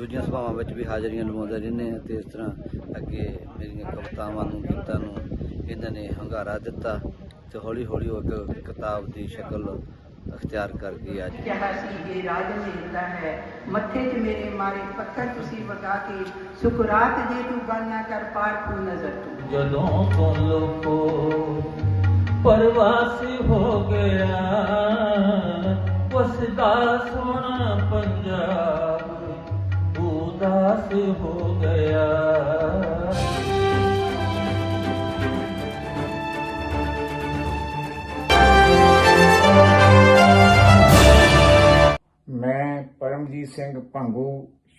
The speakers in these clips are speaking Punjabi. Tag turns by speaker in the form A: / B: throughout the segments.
A: ਦੂਜੀਆਂ ਸਭਾਵਾਂ ਵਿੱਚ ਵੀ ਹਾਜ਼ਰੀਆਂ ਲਵਾਉਂਦੇ ਰਹਿੰਦੇ ਹਾਂ ਤੇ ਇਸ ਤਰ੍ਹਾਂ ਅੱਗੇ ਮੇਰੀਆਂ ਕਵਿਤਾਵਾਂ ਨੂੰ ਗੀਤਾਂ ਨੂੰ ਇਹਨਾਂ ਨੇ ਹੰਗਾਰਾ ਦਿੱਤਾ ਤੇ ਹੌਲੀ ਹੌਲੀ ਉਹ ਇੱਕ ਕਿਤਾਬ ਦੀ ਸ਼ਕਲ ਅਖਤਿਆਰ ਕਰ ਗਈ ਅੱਜ।
B: ਕਿਹਾ ਸੀ ਇਹ ਰਾਜ ਮਿਲਦਾ ਹੈ ਮੱਥੇ 'ਚ ਮੇਰੇ ਮਾਰੇ ਪੱਥਰ ਤੁਸੀਂ ਵਗਾ ਕੇ ਸੁਕਰਾਤ ਜੇ ਤੂੰ ਗੱਲ ਨਾ ਕਰ ਪਾਰ ਤੂੰ ਨਜ਼ਰ ਤੂੰ।
C: ਜਦੋਂ ਤੋਂ ਲੋਕੋ ਪਰਵਾਸੀ ਹੋ ਗਿਆ ਵਸਦਾ ਸੋਹਣਾ ਪੰਜਾਬ। ਉਦਾਸ ਹੋ ਗਿਆ
D: ਮੈਂ ਪਰਮਜੀਤ ਸਿੰਘ ਭੰਗੂ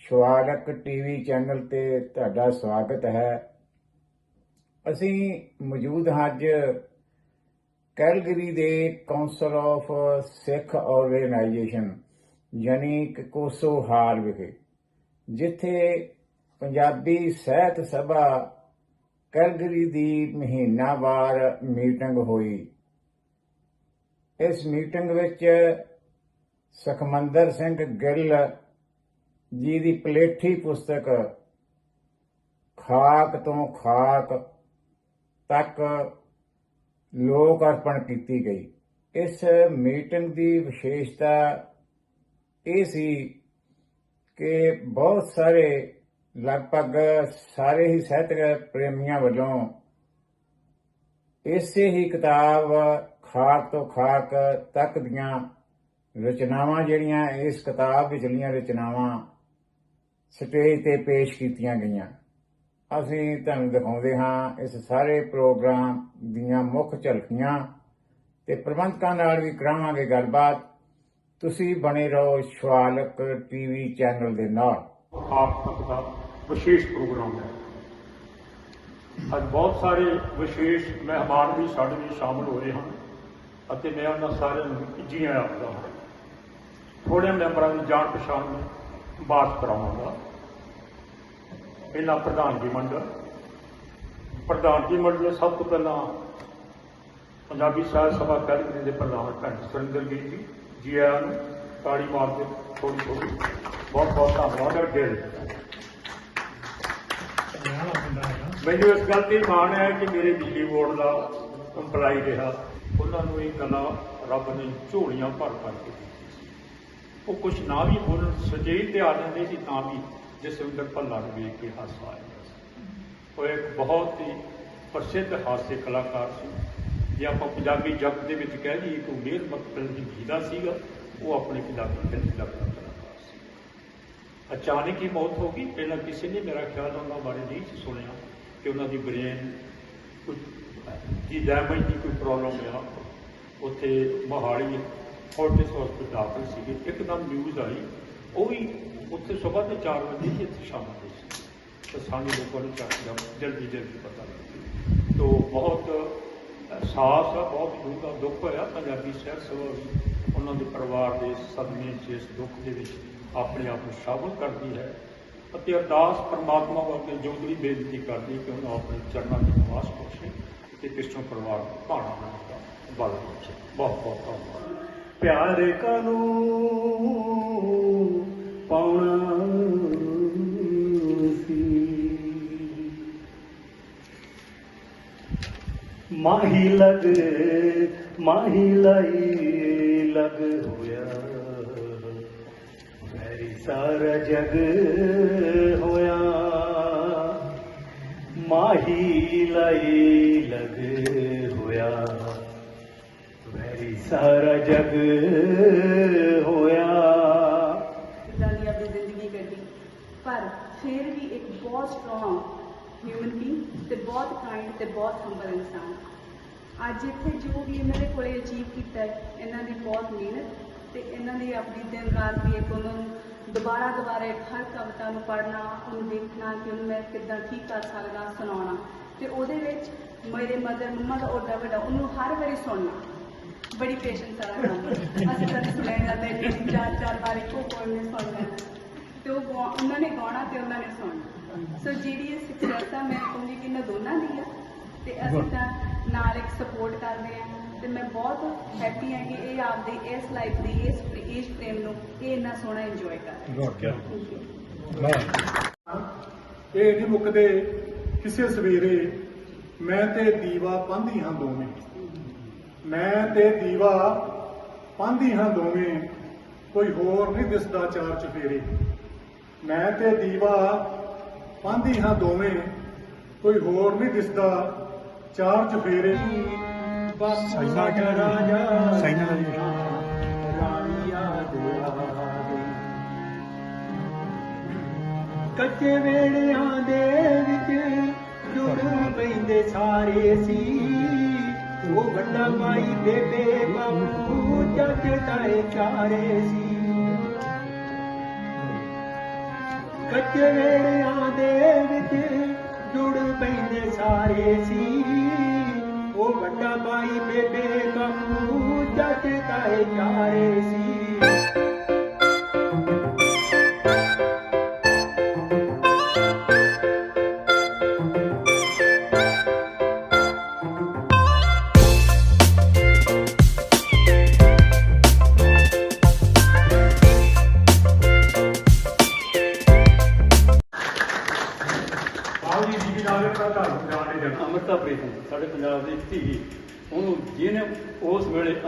D: ਸ਼ਵਾਲਕ ਟੀਵੀ ਚੈਨਲ ਤੇ ਤੁਹਾਡਾ ਸਵਾਗਤ ਹੈ ਅਸੀਂ ਮੌਜੂਦ ਹਾਂ ਅੱਜ ਕੈਲਗਰੀ ਦੇ ਕਾਉਂਸਲ ਆਫ ਸਿੱਖ ਆਰਗੇਨਾਈਜੇਸ਼ਨ ਯਾਨੀ ਕਿ ਕੋਸੋ ਹਾਲ ਵਿਖੇ ਜਿੱਥੇ ਪੰਜਾਬੀ ਸਾਹਿਤ ਸਭਾ ਕੈਲਗਰੀ ਦੀ ਮਹੀਨਾਵਾਰ ਮੀਟਿੰਗ ਹੋਈ। ਇਸ ਮੀਟਿੰਗ ਵਿੱਚ ਸੁਖਮੰਦਰ ਸਿੰਘ ਗਿੱਲ ਜੀ ਦੀ ਪਲੇਠੀ ਪੁਸਤਕ ਖਾਕ ਤੋਂ ਖਾਕ ਤੱਕ ਲੋਕ ਅਰਪਣ ਕੀਤੀ ਗਈ। ਇਸ ਮੀਟਿੰਗ ਦੀ ਵਿਸ਼ੇਸ਼ਤਾ ਇਹ ਸੀ ਕਿ ਬਹੁਤ ਸਾਰੇ, ਲਗਭਗ ਸਾਰੇ ਹੀ ਸਾਹਿਤਕ ਪ੍ਰੇਮੀਆਂ ਵੱਲੋਂ ਇਸੇ ਹੀ ਕਿਤਾਬ ਖਾਕ ਤੋਂ ਖਾਕ ਤੱਕ ਦੀਆਂ ਰਚਨਾਵਾਂ ਜਿਹੜੀਆਂ ਇਸ ਕਿਤਾਬ ਵਿਚਲੀਆਂ ਰਚਨਾਵਾਂ ਸਟੇਜ ਤੇ ਪੇਸ਼ ਕੀਤੀਆਂ ਗਈਆਂ। ਅਸੀਂ ਤੁਹਾਨੂੰ ਦਿਖਾਉਂਦੇ ਹਾਂ ਇਸ ਸਾਰੇ ਪ੍ਰੋਗਰਾਮ ਦੀਆਂ ਮੁੱਖ ਝਲਕੀਆਂ ਤੇ ਪ੍ਰਬੰਧਕਾਂ ਨਾਲ ਵੀ ਕਰਾਵਾਂਗੇ ਗੱਲਬਾਤ। ਤੁਸੀਂ ਬਣੇ ਰਹੋ ਸ਼ਵਾਲਕ ਟੀਵੀ ਚੈਨਲ ਦੇ ਨਾਲ।
E: ਆਪ ਤੱਕ ਦਾ ਵਿਸ਼ੇਸ਼ ਪ੍ਰੋਗਰਾਮ ਹੈ। ਅੱਜ ਬਹੁਤ ਸਾਰੇ ਵਿਸ਼ੇਸ਼ ਮਹਿਮਾਨ ਵੀ ਸਾਡੇ ਵਿੱਚ ਸ਼ਾਮਲ ਹੋਏ ਹਨ ਅਤੇ ਮੈਂ ਉਹਨਾਂ ਸਾਰਿਆਂ ਨੂੰ ਜੀ ਆਇਆਂ ਆਖਦਾ ਹਾਂ। ਥੋੜੇ ਮੈਂਬਰਾਂ ਦੀ ਜਾਣ ਪਛਾਣ ਨੂੰ ਬਾਤ ਕਰਾਵਾਂਗਾ। ਇਹਨਾਂ ਪ੍ਰਧਾਨਗੀ ਮੰਡਲ। ਪ੍ਰਧਾਨਗੀ ਮੰਡਲ ਵਿੱਚ ਸਭ ਤੋਂ ਪਹਿਲਾਂ ਪੰਜਾਬੀ ਸਾਹਿਤ ਸਭਾ ਕੈਲਗਰੀ ਦੇ ਪ੍ਰਧਾਨ ਭੈਣ ਸੁਰਿੰਦਰ ਗਿਰੀ ਜੀ ਜੀ ਆਇਆਂ ਨੂੰ ਤਾੜੀ ਮਾਰ ਕੇ ਥੋੜੀ ਥੋੜੀ ਬਹੁਤ ਬਹੁਤ ਧੰਨਵਾਦ ਹੈ ਗਿਲ ਮੈਨੂੰ ਇਸ ਗੱਲ ਤੇ ਮਾਣ ਹੈ ਕਿ ਮੇਰੇ ਬਿਜਲੀ ਬੋਰਡ ਦਾ EMPLOYE ਰਿਹਾ। ਉਹਨਾਂ ਨੂੰ ਇਹ ਗੱਲਾਂ ਰੱਬ ਨੇ ਝੋਲੀਆਂ ਭਰ ਭਰ ਕੇ ਦਿੱਤੀਆਂ। ਉਹ ਕੁਛ ਨਾ ਵੀ ਬੋਲਣ ਸਜੇਈ ਤੇ ਆ ਜਾਂਦੇ ਸੀ ਤਾਂ ਵੀ ਜਸਵਿੰਦਰ ਭੱਲਾ ਨੂੰ ਵੇਖ ਕੇ ਹਾਸਾ ਆ ਜਾਂਦਾ ਸੀ। ਉਹ ਇੱਕ ਬਹੁਤ ਹੀ ਪ੍ਰਸਿੱਧ ਹਾਸੇ ਕਲਾਕਾਰ ਸੀ। ਜੇ ਆਪਾਂ ਪੰਜਾਬੀ ਜਗਤ ਦੇ ਵਿੱਚ ਕਹਿ ਲਈਏ ਕਿ ਉਹ ਮਿਹਰਮਤ ਫਿਲਮ ਦੀ ਗੀਦਾ ਸੀਗਾ, ਉਹ ਆਪਣੇ ਪੰਜਾਬੀ ਫਿਲਮ ਦਾ ਸੀ। ਅਚਾਨਕ ਹੀ ਮੌਤ ਹੋ ਗਈ। ਪਹਿਲਾਂ ਕਿਸੇ ਨੇ ਮੇਰਾ ਖਿਆਲ ਉਹਨਾਂ ਬਾਰੇ ਨਹੀਂ ਸੀ ਸੁਣਿਆ ਕਿ ਉਹਨਾਂ ਦੀ ਬ੍ਰੇਨ ਕੁਝ ਦੀ ਡੈਮੇਜ ਦੀ ਕੋਈ ਪ੍ਰੋਬਲਮ ਆ ਉੱਥੇ ਮੋਹਾਲੀ ਫੋਰਟਿਸ ਹਸਪੀਟਲ ਦਾਖਲ ਸੀਗੇ। ਇੱਕਦਮ ਨਿਊਜ਼ ਆਈ। ਉਹ ਵੀ ਉੱਥੇ ਸਵੇਰ ਦੇ 4 ਵਜੇ ਹੀ ਇੱਥੇ ਸ਼ਾਮ ਦੇ ਸੀ। ਤਾਂ ਸਾਨੂੰ ਲੋਕਾਂ ਨੂੰ ਚੱਕ ਲਿਆ। ਜਲਦੀ ਜਲਦੀ ਪਤਾ ਲੱਗਿਆ। ਤੋ ਬਹੁਤ ਅਹਿਸਾਸ ਆ ਬਹੁਤ ਡੂੰਘਾ ਦੁੱਖ ਹੋਇਆ ਪੰਜਾਬੀ ਸ਼ਹਿਰ ਸਭਾ ਵੀ ਉਹਨਾਂ ਦੇ ਪਰਿਵਾਰ ਦੇ ਸਦਮੇ 'ਚ ਇਸ ਦੁੱਖ ਦੇ ਵਿੱਚ ਆਪਣੇ ਆਪ ਨੂੰ ਸ਼ਾਮਲ ਕਰਦੀ ਹੈ ਅਤੇ ਅਰਦਾਸ ਪਰਮਾਤਮਾ ਵੱਲ ਜੋਦਰੀ ਬੇਨਤੀ ਕਰਦੀ ਕਿ ਉਹਨਾਂ ਆਪਣੇ ਚਰਨਾਂ ਦੀ ਨਿਵਾਸ ਬਖਸ਼ੇ ਤੇ ਕ੍ਰਿਸ਼ਨ ਪਰਿਵਾਰ ਨੂੰ ਭਾਣਾ ਬਣਾਉਣ ਦਾ ਬਲ ਬਖਸ਼ੇ ਬਹੁਤ ਬਹੁਤ ਧੰਨਵਾਦ।
C: ਪਿਆਰ ਕਨੂੰ, ਪਾਉਣਾ ਮਾਹੀ ਲਗ, ਮਾਹੀ ਲਈ ਲਗ ਹੋਇਆ। ਮੇਰੀ ਸਾਰਾ ਜਗ ਹੋਇਆ। ਮਾਹੀ ਲਈ ਲਗ ਹੋਇਆ। ਮੇਰੀ ਸਾਰਾ ਜਗ ਹੋਇਆ।
F: ਕਿੱਦਾਂ ਆਪਣੀ ਜ਼ਿੰਦਗੀ ਕੱਢੀ। ਪਰ ਫਿਰ ਵੀ ਇੱਕ ਬਹੁਤ ਸਟਰੋਂਗ ਹਿਊਮਨ ਬੀਇੰਗ ਤੇ ਬਹੁਤ ਕਾਈਂਡ ਤੇ ਬਹੁਤ ਹੰਬਲ ਇਨਸਾਨ। ਅੱਜ ਇੱਥੇ ਜੋ ਵੀ ਇਹਨਾਂ ਦੇ ਕੋਲੇ ਅਚੀਵ ਕੀਤਾ ਹੈ, ਇਹਨਾਂ ਦੀ ਬਹੁਤ ਮਿਹਨਤ ਤੇ ਇਹਨਾਂ ਦੀ ਆਪਣੀ ਦਿਨ ਰਾਤ ਦੀ ਇੱਕ ਉਹਨਾਂ ਨੂੰ ਦੁਬਾਰਾ ਦੁਬਾਰਾ ਹਰ ਕਵਿਤਾ ਨੂੰ ਪੜ੍ਹਨਾ, ਉਹਨੂੰ ਦੇਖਣਾ ਕਿ ਉਹਨੂੰ ਮੈਂ ਕਿੱਦਾਂ ਠੀਕ ਕਰ ਸਕਦਾ, ਸੁਣਾਉਣਾ ਤੇ ਉਹਦੇ ਵਿੱਚ ਮੇਰੇ ਮਦਰ ਮੰਮਾ ਦਾ ਉਹਦਾ ਵੱਡਾ, ਉਹਨੂੰ ਹਰ ਵਾਰੀ ਸੁਣਨਾ। ਬੜੀ ਪੇਸ਼ੈਂਸ ਵਾਲਾ ਕੰਮ ਅਸੀਂ ਤਾਂ ਸੁਣਿਆ ਜਾਂਦਾ ਹੈ ਚਾਰ ਚਾਰ ਵਾਰ ਇੱਕੋ ਕੋਲ ਨੇ ਸੁਣ ਲੈਣਾ ਤੇ ਉਹ ਗਾਉ- ਉਹਨਾਂ ਨੇ ਗਾਉਣਾ ਤੇ ਉਹਨਾਂ ਨੇ ਸੁਣਨਾ। ਸੋ ਜਿਹੜੀ ਇਹ ਸਕਸੈਸ ਮੈਂ ਕਹੂੰਗੀ ਕਿ ਇਹਨਾਂ ਦੋਨਾਂ ਦੀ ਆ। ਤੇ ਅਸੀਂ ਤਾਂ ਨਾਲ ਇੱਕ ਸਪੋਰਟ ਕਰਦੇ ਆ ਤੇ ਮੈਂ ਬਹੁਤ ਹੈਪੀ ਹਾਂ ਕਿ ਇਹ ਆਪਦੀ ਇਸ ਲਾਈਫ ਦੀ ਇਸ ਏਜ ਫਰੇਮ ਨੂੰ ਇਹ ਇੰਨਾ ਸੋਹਣਾ ਇੰਜੋਏ ਕਰ ਰਹੇ.
G: ਇਹ ਨਹੀਂ ਮੁੱਕਦੇ ਕਿਸੇ ਸਵੇਰੇ ਮੈਂ ਤੇ ਦੀਵਾ ਪਾਂਦੀ ਹਾਂ ਦੋਵੇਂ। ਮੈਂ ਤੇ ਦੀਵਾ ਪਾਂਦੀ ਹਾਂ ਦੋਵੇਂ ਕੋਈ ਹੋਰ ਨਹੀਂ ਦਿਸਦਾ ਚਾਰ ਚਫੇਰੇ। ਮੈਂ ਤੇ ਦੀਵਾ ਪਾਂਦੀ ਹਾਂ ਦੋਵੇਂ ਕੋਈ ਹੋਰ ਨਹੀਂ ਦਿਸਦਾ ਚਾਰ ਚਫੇਰੇ
H: ਸਾਡਾ ਰਾਜਾ
I: ਕੱਚੇ ਵੇੜਿਆਂ ਦੇ ਵਿੱਚ ਜੁੜ ਪੈਂਦੇ ਸਾਰੇ ਸੀ ਉਹ ਵੱਡਾ ਮਾਈ ਬੇਬੇ ਬਾਪੂ ਜੱਜ ਤਾਏ ਚਾਰੇ ਸੀ ਕੱਚੇ ਵੇੜਿਆਂ ਦੇ ਵਿੱਚ ਜੁੜ ਪੈਂਦੇ ਸਾਰੇ ਸੀ। ਉਹ ਵੱਡਾ ਮਾਈ ਬੇਬੇ ਬਾਪੂ ਜੱਜ ਤਾਏ ਚਾਰੇ ਸੀ।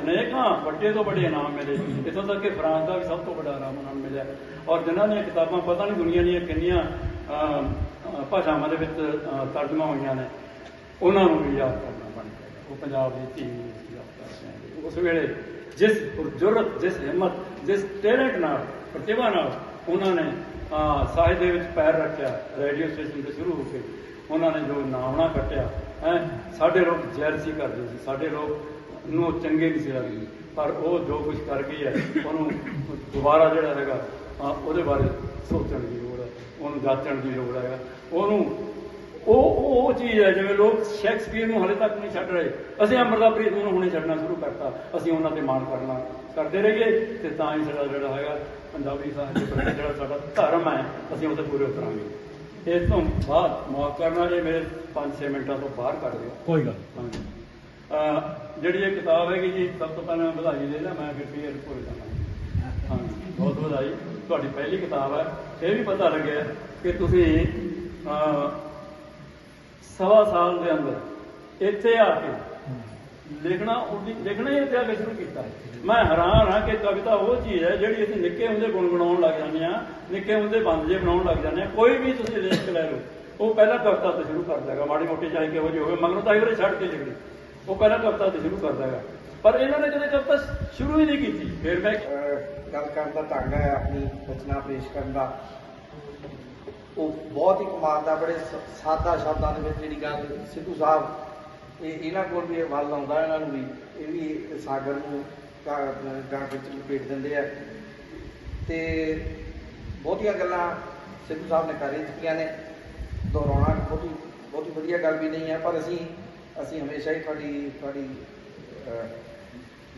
J: ਅਨੇਕਾਂ ਵੱਡੇ ਤੋਂ ਵੱਡੇ ਇਨਾਮ ਮਿਲੇ ਇਥੋਂ ਤੱਕ ਕਿ ਫਰਾਂਸ ਦਾ ਵੀ ਸਭ ਤੋਂ ਵੱਡਾ ਇਨਾਮ ਉਹਨਾਂ ਨੂੰ ਮਿਲਿਆ। ਔਰ ਜਿਨ੍ਹਾਂ ਦੀਆਂ ਕਿਤਾਬਾਂ ਪਤਾ ਨਹੀਂ ਦੁਨੀਆ ਦੀਆਂ ਕਿੰਨੀਆਂ ਭਾਸ਼ਾਵਾਂ ਦੇ ਵਿੱਚ ਅਹ, ਤਰਜਮਾ ਹੋਈਆਂ ਨੇ ਉਹਨਾਂ ਨੂੰ ਵੀ ਯਾਦ ਕਰਨਾ ਬਣਦਾ ਹੈ। ਉਹ ਪੰਜਾਬ ਦੀ ਧੀ ਨੂੰ ਯਾਦ ਕਰਦੇ ਉਸ ਵੇਲੇ ਜਿਸ ਜੁਰਤ ਜਿਸ ਹਿੰਮਤ ਜਿਸ ਟੈਲੈਂਟ ਨਾਲ ਪ੍ਰਤਿਭਾ ਨਾਲ ਉਹਨਾਂ ਨੇ ਸਾਹਿਤ ਦੇ ਵਿੱਚ ਪੈਰ ਰੱਖਿਆ ਰੇਡੀਓ ਸਟੇਸ਼ਨ ਤੋਂ ਸ਼ੁਰੂ ਹੋ ਕੇ ਉਹਨਾਂ ਨੇ ਜੋ ਨਾਮਣਾ ਕੱਟਿਆ ਹੈ ਸਾਡੇ ਲੋਕ ਜੈਰਸੀ ਕਰਦੇ ਸੀ। ਸਾਡੇ ਲੋਕ ਨੂੰ ਉਹ ਚੰਗੇ ਨਹੀਂ ਸੀ ਲੱਗਦੇ ਪਰ ਉਹ ਜੋ ਕੁਝ ਕਰ ਗਈ ਹੈ ਉਹਨੂੰ ਦੁਬਾਰਾ ਜਿਹੜਾ ਹੈਗਾ ਉਹਦੇ ਬਾਰੇ ਸੋਚਣ ਦੀ ਲੋੜ ਹੈ। ਉਹਨੂੰ ਜਾਚਣ ਦੀ ਲੋੜ ਹੈ ਉਹਨੂੰ ਉਹ ਉਹ ਚੀਜ਼ ਹੈ ਜਿਵੇਂ ਲੋਕ ਸ਼ੈਕਸਪੀਅਰ ਨੂੰ ਹਲੇ ਤੱਕ ਨਹੀਂ ਛੱਡ ਰਹੇ। ਅਸੀਂ ਅਮਰਦਾ ਪ੍ਰੀਤ ਨੂੰ ਹੁਣੇ ਛੱਡਣਾ ਸ਼ੁਰੂ ਕਰਤਾ। ਅਸੀਂ ਉਹਨਾਂ ਤੇ ਮਾਣ ਕਰਨਾ ਕਰਦੇ ਰਹੀਏ ਤੇ ਤਾਂ ਹੀ ਸਾਡਾ ਜਿਹੜਾ ਹੈਗਾ ਪੰਜਾਬੀ ਸਾਹਿਤ ਦੇ ਪ੍ਰਤੀ ਜਿਹੜਾ ਸਾਡਾ ਧਰਮ ਹੈ ਅਸੀਂ ਉਹਦੇ ਪੂਰੇ ਉਤਰਾਂਗੇ। ਇਸ ਤੋਂ ਬਾਅਦ ਮਾਫ ਕਰਨਾ ਜੇ ਮੇਰੇ 5-6 ਮਿੰਟਾਂ ਤੋਂ ਬਾਹਰ ਕੱਢ ਦਿਓ।
H: ਕੋਈ ਗੱਲ
J: ਹਾਂਜੀ। ਜਿਹੜੀ ਇਹ ਕਿਤਾਬ ਹੈਗੀ ਜੀ ਸਭ ਤੋਂ ਪਹਿਲਾਂ ਮੈਂ ਵਧਾਈ ਦੇਣਾ ਮੈਂ ਫਿਰ ਫੇਰ ਭੁੱਲ ਜਾਣਾ ਹਾਂਜੀ ਬਹੁਤ ਵਧਾਈ। ਤੁਹਾਡੀ ਪਹਿਲੀ ਕਿਤਾਬ ਹੈ। ਇਹ ਵੀ ਪਤਾ ਲੱਗਿਆ ਕਿ ਤੁਸੀਂ ਅਹ, ਸਵਾ ਸਾਲ ਦੇ ਅੰਦਰ ਇੱਥੇ ਆ ਕੇ ਲਿਖਣਾ ਉਹਦੀ ਲਿਖਣਾ ਹੀ ਇੱਥੇ ਆ ਕੇ ਸ਼ੁਰੂ ਕੀਤਾ। ਮੈਂ ਹੈਰਾਨ ਹਾਂ ਕਿ ਕਵਿਤਾ ਉਹ ਚੀਜ਼ ਹੈ ਜਿਹੜੀ ਅਸੀਂ ਨਿੱਕੇ ਹੁੰਦੇ ਗੁਣਗੁਣਾਉਣ ਲੱਗ ਜਾਂਦੇ ਆ ਨਿੱਕੇ ਹੁੰਦੇ ਬੰਦ ਜੇ ਬਣਾਉਣ ਲੱਗ ਜਾਂਦੇ ਆ ਕੋਈ ਵੀ ਤੁਸੀਂ ਲੇਖ ਲੈ ਲਓ। ਉਹ ਪਹਿਲਾਂ ਕਵਿਤਾ ਤੋਂ ਸ਼ੁਰੂ ਕਰ ਹੈਗਾ ਮਾੜੀ ਮੋਟੀ ਚਾਹੇ ਕਿਹੋ ਜਿਹੀ ਹੋਵੇ ਮਗਰੋਂ ਤਾਂ ਇਹਰੇ ਛੱਡ ਕੇ ਲਿਖਣੀ ਉਹ ਪਹਿਲਾਂ ਕਵਿਤਾ ਤੋਂ ਸ਼ੁਰੂ ਕਰਦਾ ਹੈਗਾ। ਪਰ ਇਹਨਾਂ ਨੇ ਕਦੇ ਕਵਿਤਾ ਸ਼ੁਰੂ ਹੀ ਨਹੀਂ ਕੀਤੀ, ਫਿਰ ਮੈਂ
K: ਗੱਲ ਕਰਨ ਦਾ ਢੰਗ ਹੈ ਆਪਣੀ ਰਚਨਾ ਪੇਸ਼ ਕਰਨ ਦਾ। ਉਹ ਬਹੁਤ ਹੀ ਕਮਾਲ ਦਾ, ਬੜੇ ਸਾਦਾ ਸ਼ਬਦਾਂ ਦੇ ਵਿੱਚ ਜਿਹੜੀ ਗੱਲ ਸਿੱਧੂ ਸਾਹਿਬ, ਇਹ ਇਹਨਾਂ ਕੋਲ ਵੀ ਇਹ ਵੱਲ ਆਉਂਦਾ ਇਹਨਾਂ ਨੂੰ ਵੀ, ਇਹ ਵੀ ਸਾਗਰ ਨੂੰ ਗਾ- ਗਾਂ ਵਿੱਚ ਲਪੇਟ ਦਿੰਦੇ ਆ। ਤੇ ਬਹੁਤੀਆਂ ਗੱਲਾਂ ਸਿੱਧੂ ਸਾਹਿਬ ਨੇ ਕਰ ਹੀ ਚੁੱਕੀਆਂ ਨੇ। ਦੁਹਰਾਉਣਾ ਬਹੁਤੀ ਬਹੁਤੀ ਵਧੀਆ ਗੱਲ ਵੀ ਨਹੀਂ ਹੈ, ਪਰ ਅਸੀਂ ਅਸੀਂ ਹਮੇਸ਼ਾ ਹੀ ਤੁਹਾਡੀ ਤੁਹਾਡੀ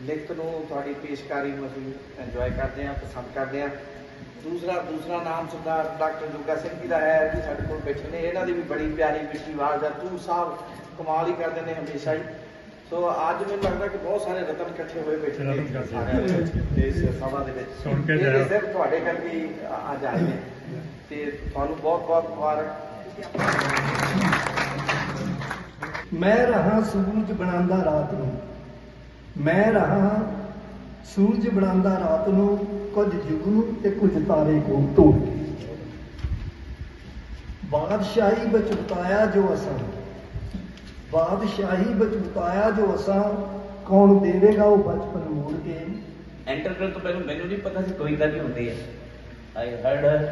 K: ਲਿਖਤ ਨੂੰ ਤੁਹਾਡੀ ਪੇਸ਼ਕਾਰੀ ਨੂੰ ਅਸੀਂ ਇੰਜੋਏ ਕਰਦੇ ਹਾਂ ਪਸੰਦ ਕਰਦੇ ਹਾਂ। ਦੂਸਰਾ ਦੂਸਰਾ ਨਾਮ ਸਰਦਾਰ ਡਾਕਟਰ ਜੋਗਾ ਸਿੰਘ ਜੀ ਦਾ ਹੈ ਜੀ ਸਾਡੇ ਕੋਲ ਬੈਠੇ ਨੇ। ਇਹਨਾਂ ਦੀ ਵੀ ਬੜੀ ਪਿਆਰੀ ਮਿੱਠੀ ਆਵਾਜ਼ ਹੈ ਤੂੰ ਸਾਹਿਬ ਕਮਾਲ ਹੀ ਕਰਦੇ ਨੇ ਹਮੇਸ਼ਾ ਹੀ। ਸੋ ਅੱਜ ਮੈਨੂੰ ਲੱਗਦਾ ਕਿ ਬਹੁਤ ਸਾਰੇ ਰਤਨ ਇਕੱਠੇ ਹੋਏ ਬੈਠੇ ਨੇ ਸਾਰਿਆਂ ਇਸ ਸਭਾ ਦੇ ਵਿੱਚ।
H: ਸੁਣ ਕੇ
K: ਇਹ
H: ਜਾਇਓ।
K: ਸਿਰਫ ਤੁਹਾਡੇ ਕਰਕੇ ਅੱਜ ਆਏ ਨੇ। ਤੇ ਤੁਹਾਨੂੰ ਬਹੁਤ ਬਹੁਤ ਮੁਬਾਰਕ।
I: ਮੈਂ ਰਹਾ ਸੂਰਜ ਬਣਾਉਂਦਾ ਰਾਤ ਨੂੰ। ਮੈਂ ਰਹਾ ਸੂਰਜ ਬਣਾਉਂਦਾ ਰਾਤ ਨੂੰ, ਕੁਝ ਜੁਗਨੂ ਤੇ ਕੁਝ ਤਾਰੇ ਕੋ ਤੋੜ ਕੇ ਬਾਦਸ਼ਾਹੀ ਵਿੱਚ ਉਤਾਇਆ ਜੋ ਅਸਾਂ। ਬਾਦਸ਼ਾਹੀ ਵਿੱਚ ਉਤਾਇਆ ਜੋ ਅਸਾਂ, ਕੌਣ ਦੇਵੇਗਾ ਉਹ ਬਚਪਨ ਮੋੜ ਕੇ।
L: ਐਂਟਰ ਕਰਨ ਤੋਂ ਪਹਿਲਾਂ ਮੈਨੂੰ ਨਹੀਂ ਪਤਾ ਸੀ ਕੋਈ ਗੱਲ ਹੁੰਦੀ ਹੈ। I heard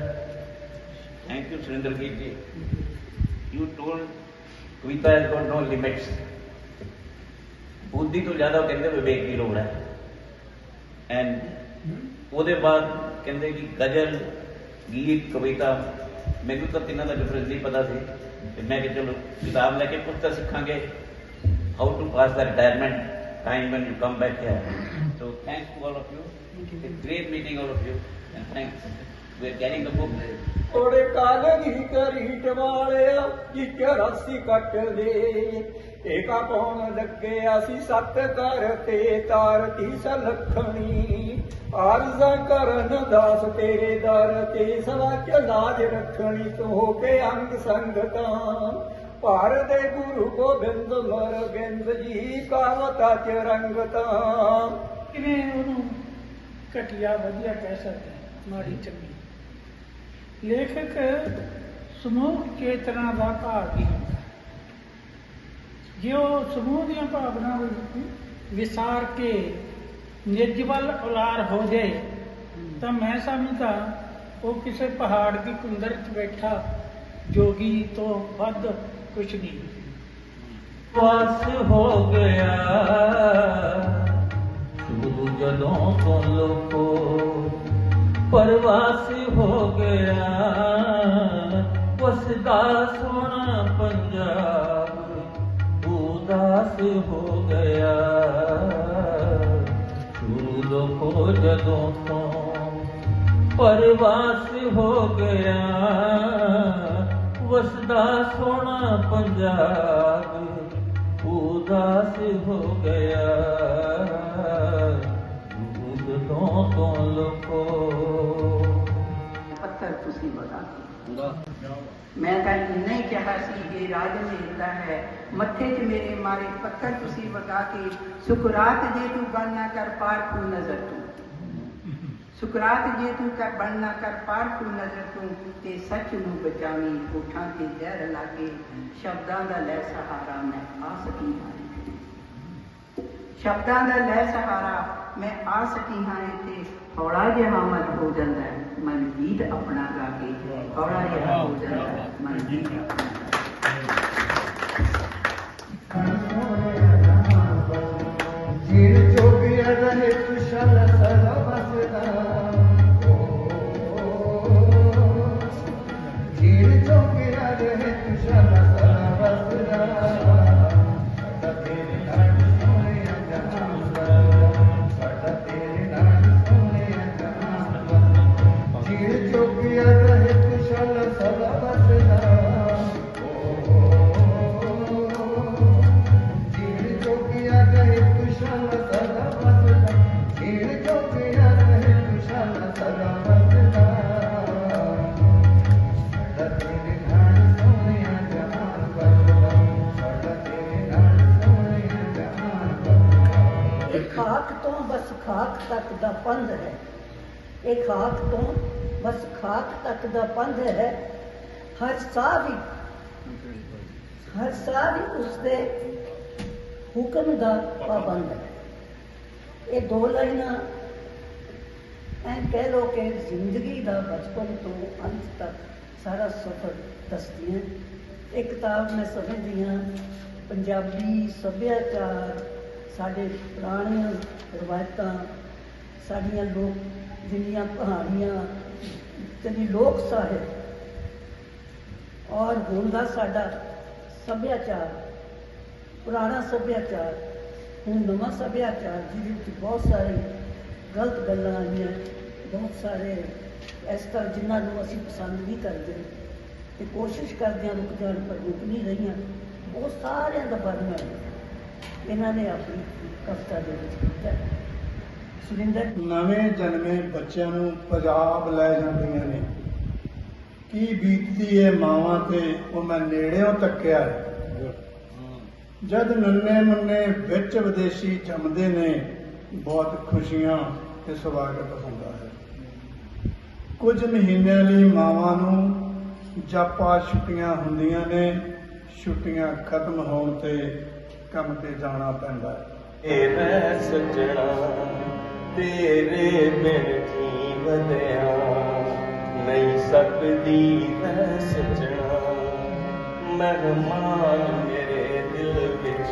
L: thank you Surinderjit ji. You told Kavita has got no limits ਬੁੱਧੀ ਤੋਂ ਜ਼ਿਆਦਾ ਉਹ ਕਹਿੰਦੇ ਵਿਵੇਕ ਦੀ ਲੋੜ ਹੈ ਐਂਡ ਉਹਦੇ ਬਾਅਦ ਕਹਿੰਦੇ ਕਿ ਗਜ਼ਲ ਗੀਤ ਕਵਿਤਾ ਮੈਨੂੰ ਤਾਂ ਤਿੰਨਾਂ ਦਾ ਡਿਫਰੈਂਸ ਨਹੀਂ ਪਤਾ ਸੀ ਤੇ ਮੈਂ ਕਿ ਚਲੋ ਕਿਤਾਬ ਲੈ ਕੇ ਕੁਝ ਤਾਂ ਸਿੱਖਾਂਗੇ how to pass the retirement time when you come back here. So thanks to all of you. It's a great meeting all of you. And thanks. We're carrying the book.
I: ਓੜੇ ਕਾਲਗੀ ਕਰੀਟ ਵਾਲਿਆ ਇੱਕ ਰੱਸੀ ਕੱਟ ਦੇ। ਏਕਾ ਪਾਉਣ ਲੱਗਿਆ ਸੀ ਸੱਤ ਕਰ ਤੇ ਤਾਰ ਤੀ ਸਲਖਣੀ।
M: ਆਰਜ਼ਾ ਕਰਨ ਦਾਸ ਤੇਰੇ ਦਰ ਤੇ ਸਵਾ ਚ ਲਾਜ ਰੱਖਣੀ ਤੋ ਹੋ ਕੇ ਅੰਗ ਸੰਗਤਾਂ। ਭਾਰ ਦੇ ਗੁਰੂ ਗੋਬਿੰਦ ਮਰ ਬਿੰਦ ਜੀ ਕਾਵਤਾ ਚ ਰੰਗਤਾਂ।
N: ਕਿਵੇਂ ਉਹਨੂੰ ਘਟਿਆ ਵਧੀਆ ਕਹਿ ਸਕਦੇ ਹਾਂ, ਮਾੜੀ ਚੰਗੀ। ਲੇਖਕ ਸਮੂਹ ਚੇਤਨਾ ਦਾ ਭਾਗ ਹੀ ਹੁੰਦਾ ਸਮੂਹ ਦੀਆਂ ਭਾਵਨਾਵਾਂ ਨੂੰ ਵਿਸਾਰ ਕੇ ਨਿਜਵਲ ਉਲਾਰ ਹੋ ਜਾਏ, ਤਾਂ ਮੈਂ ਸਮਝਦਾ ਉਹ ਕਿਸੇ ਪਹਾੜ ਦੀ ਕੁੰਦਰ 'ਚ ਬੈਠਾ ਜੋਗੀ ਤੋਂ ਵੱਧ ਕੁਛ ਨਹੀਂ।
O: ਵਾਸ ਹੋ ਗਿਆ। ਸ਼ੁਰੂ ਜਦੋਂ ਤੋਂ ਲੋਕੋ ਪਰਵਾਸੀ ਹੋ ਗਿਆ। ਵਸਦਾ ਸੋਹਣਾ ਪੰਜਾਬ ਉਦਾਸ ਹੋ ਗਿਆ। ਸ਼ੁਰੂ ਲੋਕੋ ਜਦੋਂ ਤੋਂ ਪਰਵਾਸੀ ਹੋ ਗਿਆ ਵਸਦਾ ਸੋਹਣਾ ਪੰਜਾਬ ਉਦਾਸ ਹੋ ਗਿਆ। ਉਦੋਂ ਤੋਂ ਲੋਕੋ
K: ਪੱਥਰ ਤੁਸੀਂ ਵਗਾ ਮੈਂ ਤਾਂ ਇੰਨਾ ਹੀ ਕਿਹਾ ਸੀ ਇਹ ਰਾਜ ਮਿਲਦਾ ਹੈ ਮੱਥੇ 'ਚ ਮੇਰੇ ਮਾਰੇ ਪੱਥਰ ਤੁਸੀਂ ਵਗਾ ਕੇ ਸੁਕਰਾਤ ਜੇ ਤੂੰ ਬਣਨਾ ਕਰ ਪਾਰ ਤੂੰ ਨਜ਼ਰ ਤੂੰ ਸੁਕਰਾਤ ਜੇ ਤੂੰ ਕਰ ਬਣਨਾ ਕਰ ਪਾਰ ਤੂੰ ਨਜ਼ਰ ਤੂੰ ਤੇ ਸੱਚ ਨੂੰ ਬਚਾਵੀਂ ਕੋਠਾਂ ਤੇ ਜ਼ਹਿਰ ਲਾਗੇ ਸ਼ਬਦਾਂ ਦਾ ਲੈ ਸਹਾਰਾ ਮੈਂ ਆ ਸਕੀ ਹਾਂ ਸ਼ਬਦਾਂ ਦਾ ਲੈ ਸਹਾਰਾ ਮੈਂ ਆ ਸਕੀ ਹਾਂ ਇੱਥੇ ਹੌਲਾ ਜਿਹਾ ਮਨ ਹੋ ਜਾਂਦਾ ਹੈ। ਮਨ ਗੀਤ ਆਪਣਾ ਗਾ ਕੇ ਹੌਲਾ ਜਿਹਾ ਹੋ ਜਾਂਦਾ ਹੈ। ਮਨ
P: ਤੱਕ ਦਾ ਪੰਧ ਹੈ। ਹਰ ਸਾਹ ਵੀ ਹਰ ਸਾਹ ਵੀ ਉਸਦੇ ਹੁਕਮ ਦਾ ਪਾਬੰਦ ਹੈ। ਇਹ ਦੋ ਲਾਈਨਾਂ ਐਂ ਕਹਿ ਲੋ ਕਿ ਜ਼ਿੰਦਗੀ ਦਾ ਬਚਪਨ ਤੋਂ ਅੰਤ ਤੱਕ ਸਾਰਾ ਸਫ਼ਰ ਦੱਸਦੀਆਂ ਇਹ ਕਿਤਾਬ ਮੈਂ ਸਮਝਦੀ ਹਾਂ, ਪੰਜਾਬੀ ਸੱਭਿਆਚਾਰ, ਸਾਡੇ ਪੁਰਾਣੀਆਂ ਰਵਾਇਤਾਂ, ਸਾਡੀਆਂ ਲੋਕ ਜਿੰਨੀਆਂ ਕਹਾਣੀਆਂ ਤੇ ਲੋਕ ਸਾਹਿਤ ਔਰ ਹੁਣ ਦਾ ਸਾਡਾ ਸੱਭਿਆਚਾਰ, ਪੁਰਾਣਾ ਸੱਭਿਆਚਾਰ, ਹੁਣ ਨਵਾਂ ਸੱਭਿਆਚਾਰ, ਜਿਹਦੇ ਵਿੱਚ ਬਹੁਤ ਸਾਰੇ ਗਲਤ ਗੱਲਾਂ ਆਈਆਂ, ਬਹੁਤ ਸਾਰੇ ਇਸ ਤਰ੍ਹਾਂ ਜਿਨ੍ਹਾਂ ਨੂੰ ਅਸੀਂ ਪਸੰਦ ਨਹੀਂ ਕਰਦੇ ਤੇ ਕੋਸ਼ਿਸ਼ ਕਰਦੇ ਹਾਂ ਰੁਕ ਜਾਣ ਪਰ ਰੁਕ ਨਹੀਂ ਰਹੀਆਂ, ਉਹ ਸਾਰਿਆਂ ਦਾ ਵਰਣਨ ਇਹਨਾਂ ਨੇ ਆਪਣੀ ਕਵਿਤਾ ਦੇ ਵਿੱਚ ਕੀਤਾ। ਸੁਰਿੰਦਰ,
H: ਨਵੇਂ ਜਨਮੇ ਬੱਚਿਆਂ ਨੂੰ ਪੰਜਾਬ ਲੈ ਜਾਂਦੀਆਂ ਨੇ। ਕੀ ਬੀਤਦੀ ਏ ਮਾਵਾਂ ਤੇ, ਉਹ ਮੈਂ ਨੇੜਿਓਂ ਤੱਕਿਆ ਜਦ ਨੰਨੇ ਮੁੰਨੇ ਵਿੱਚ ਵਿਦੇਸ਼ੀ ਜੰਮਦੇ ਨੇ, ਬਹੁਤ ਖੁਸ਼ੀਆਂ ਤੇ ਸਵਾਗਤ ਹੁੰਦਾ ਹੈ। ਕੁਝ ਮਹੀਨਿਆਂ ਲਈ ਮਾਵਾਂ ਨੂੰ ਜਾਪਾ ਛੁੱਟੀਆਂ ਹੁੰਦੀਆਂ ਨੇ, ਛੁੱਟੀਆਂ ਖਤਮ ਹੋਣ ਤੇ ਕੰਮ ਤੇ ਜਾਣਾ ਪੈਂਦਾ ਹੈ।
M: ਇਹ ਮੈਂ ਸੱਜਣਾ। ਤੇਰੇ ਬਿਨ ਜੀਵਦਿਆ ਨਹੀਂ ਸਕਦੀ ਮੈਂ ਸੱਜਣਾ। ਮਹਿਮਾਨ ਮੇਰੇ ਦਿਲ ਵਿੱਚ,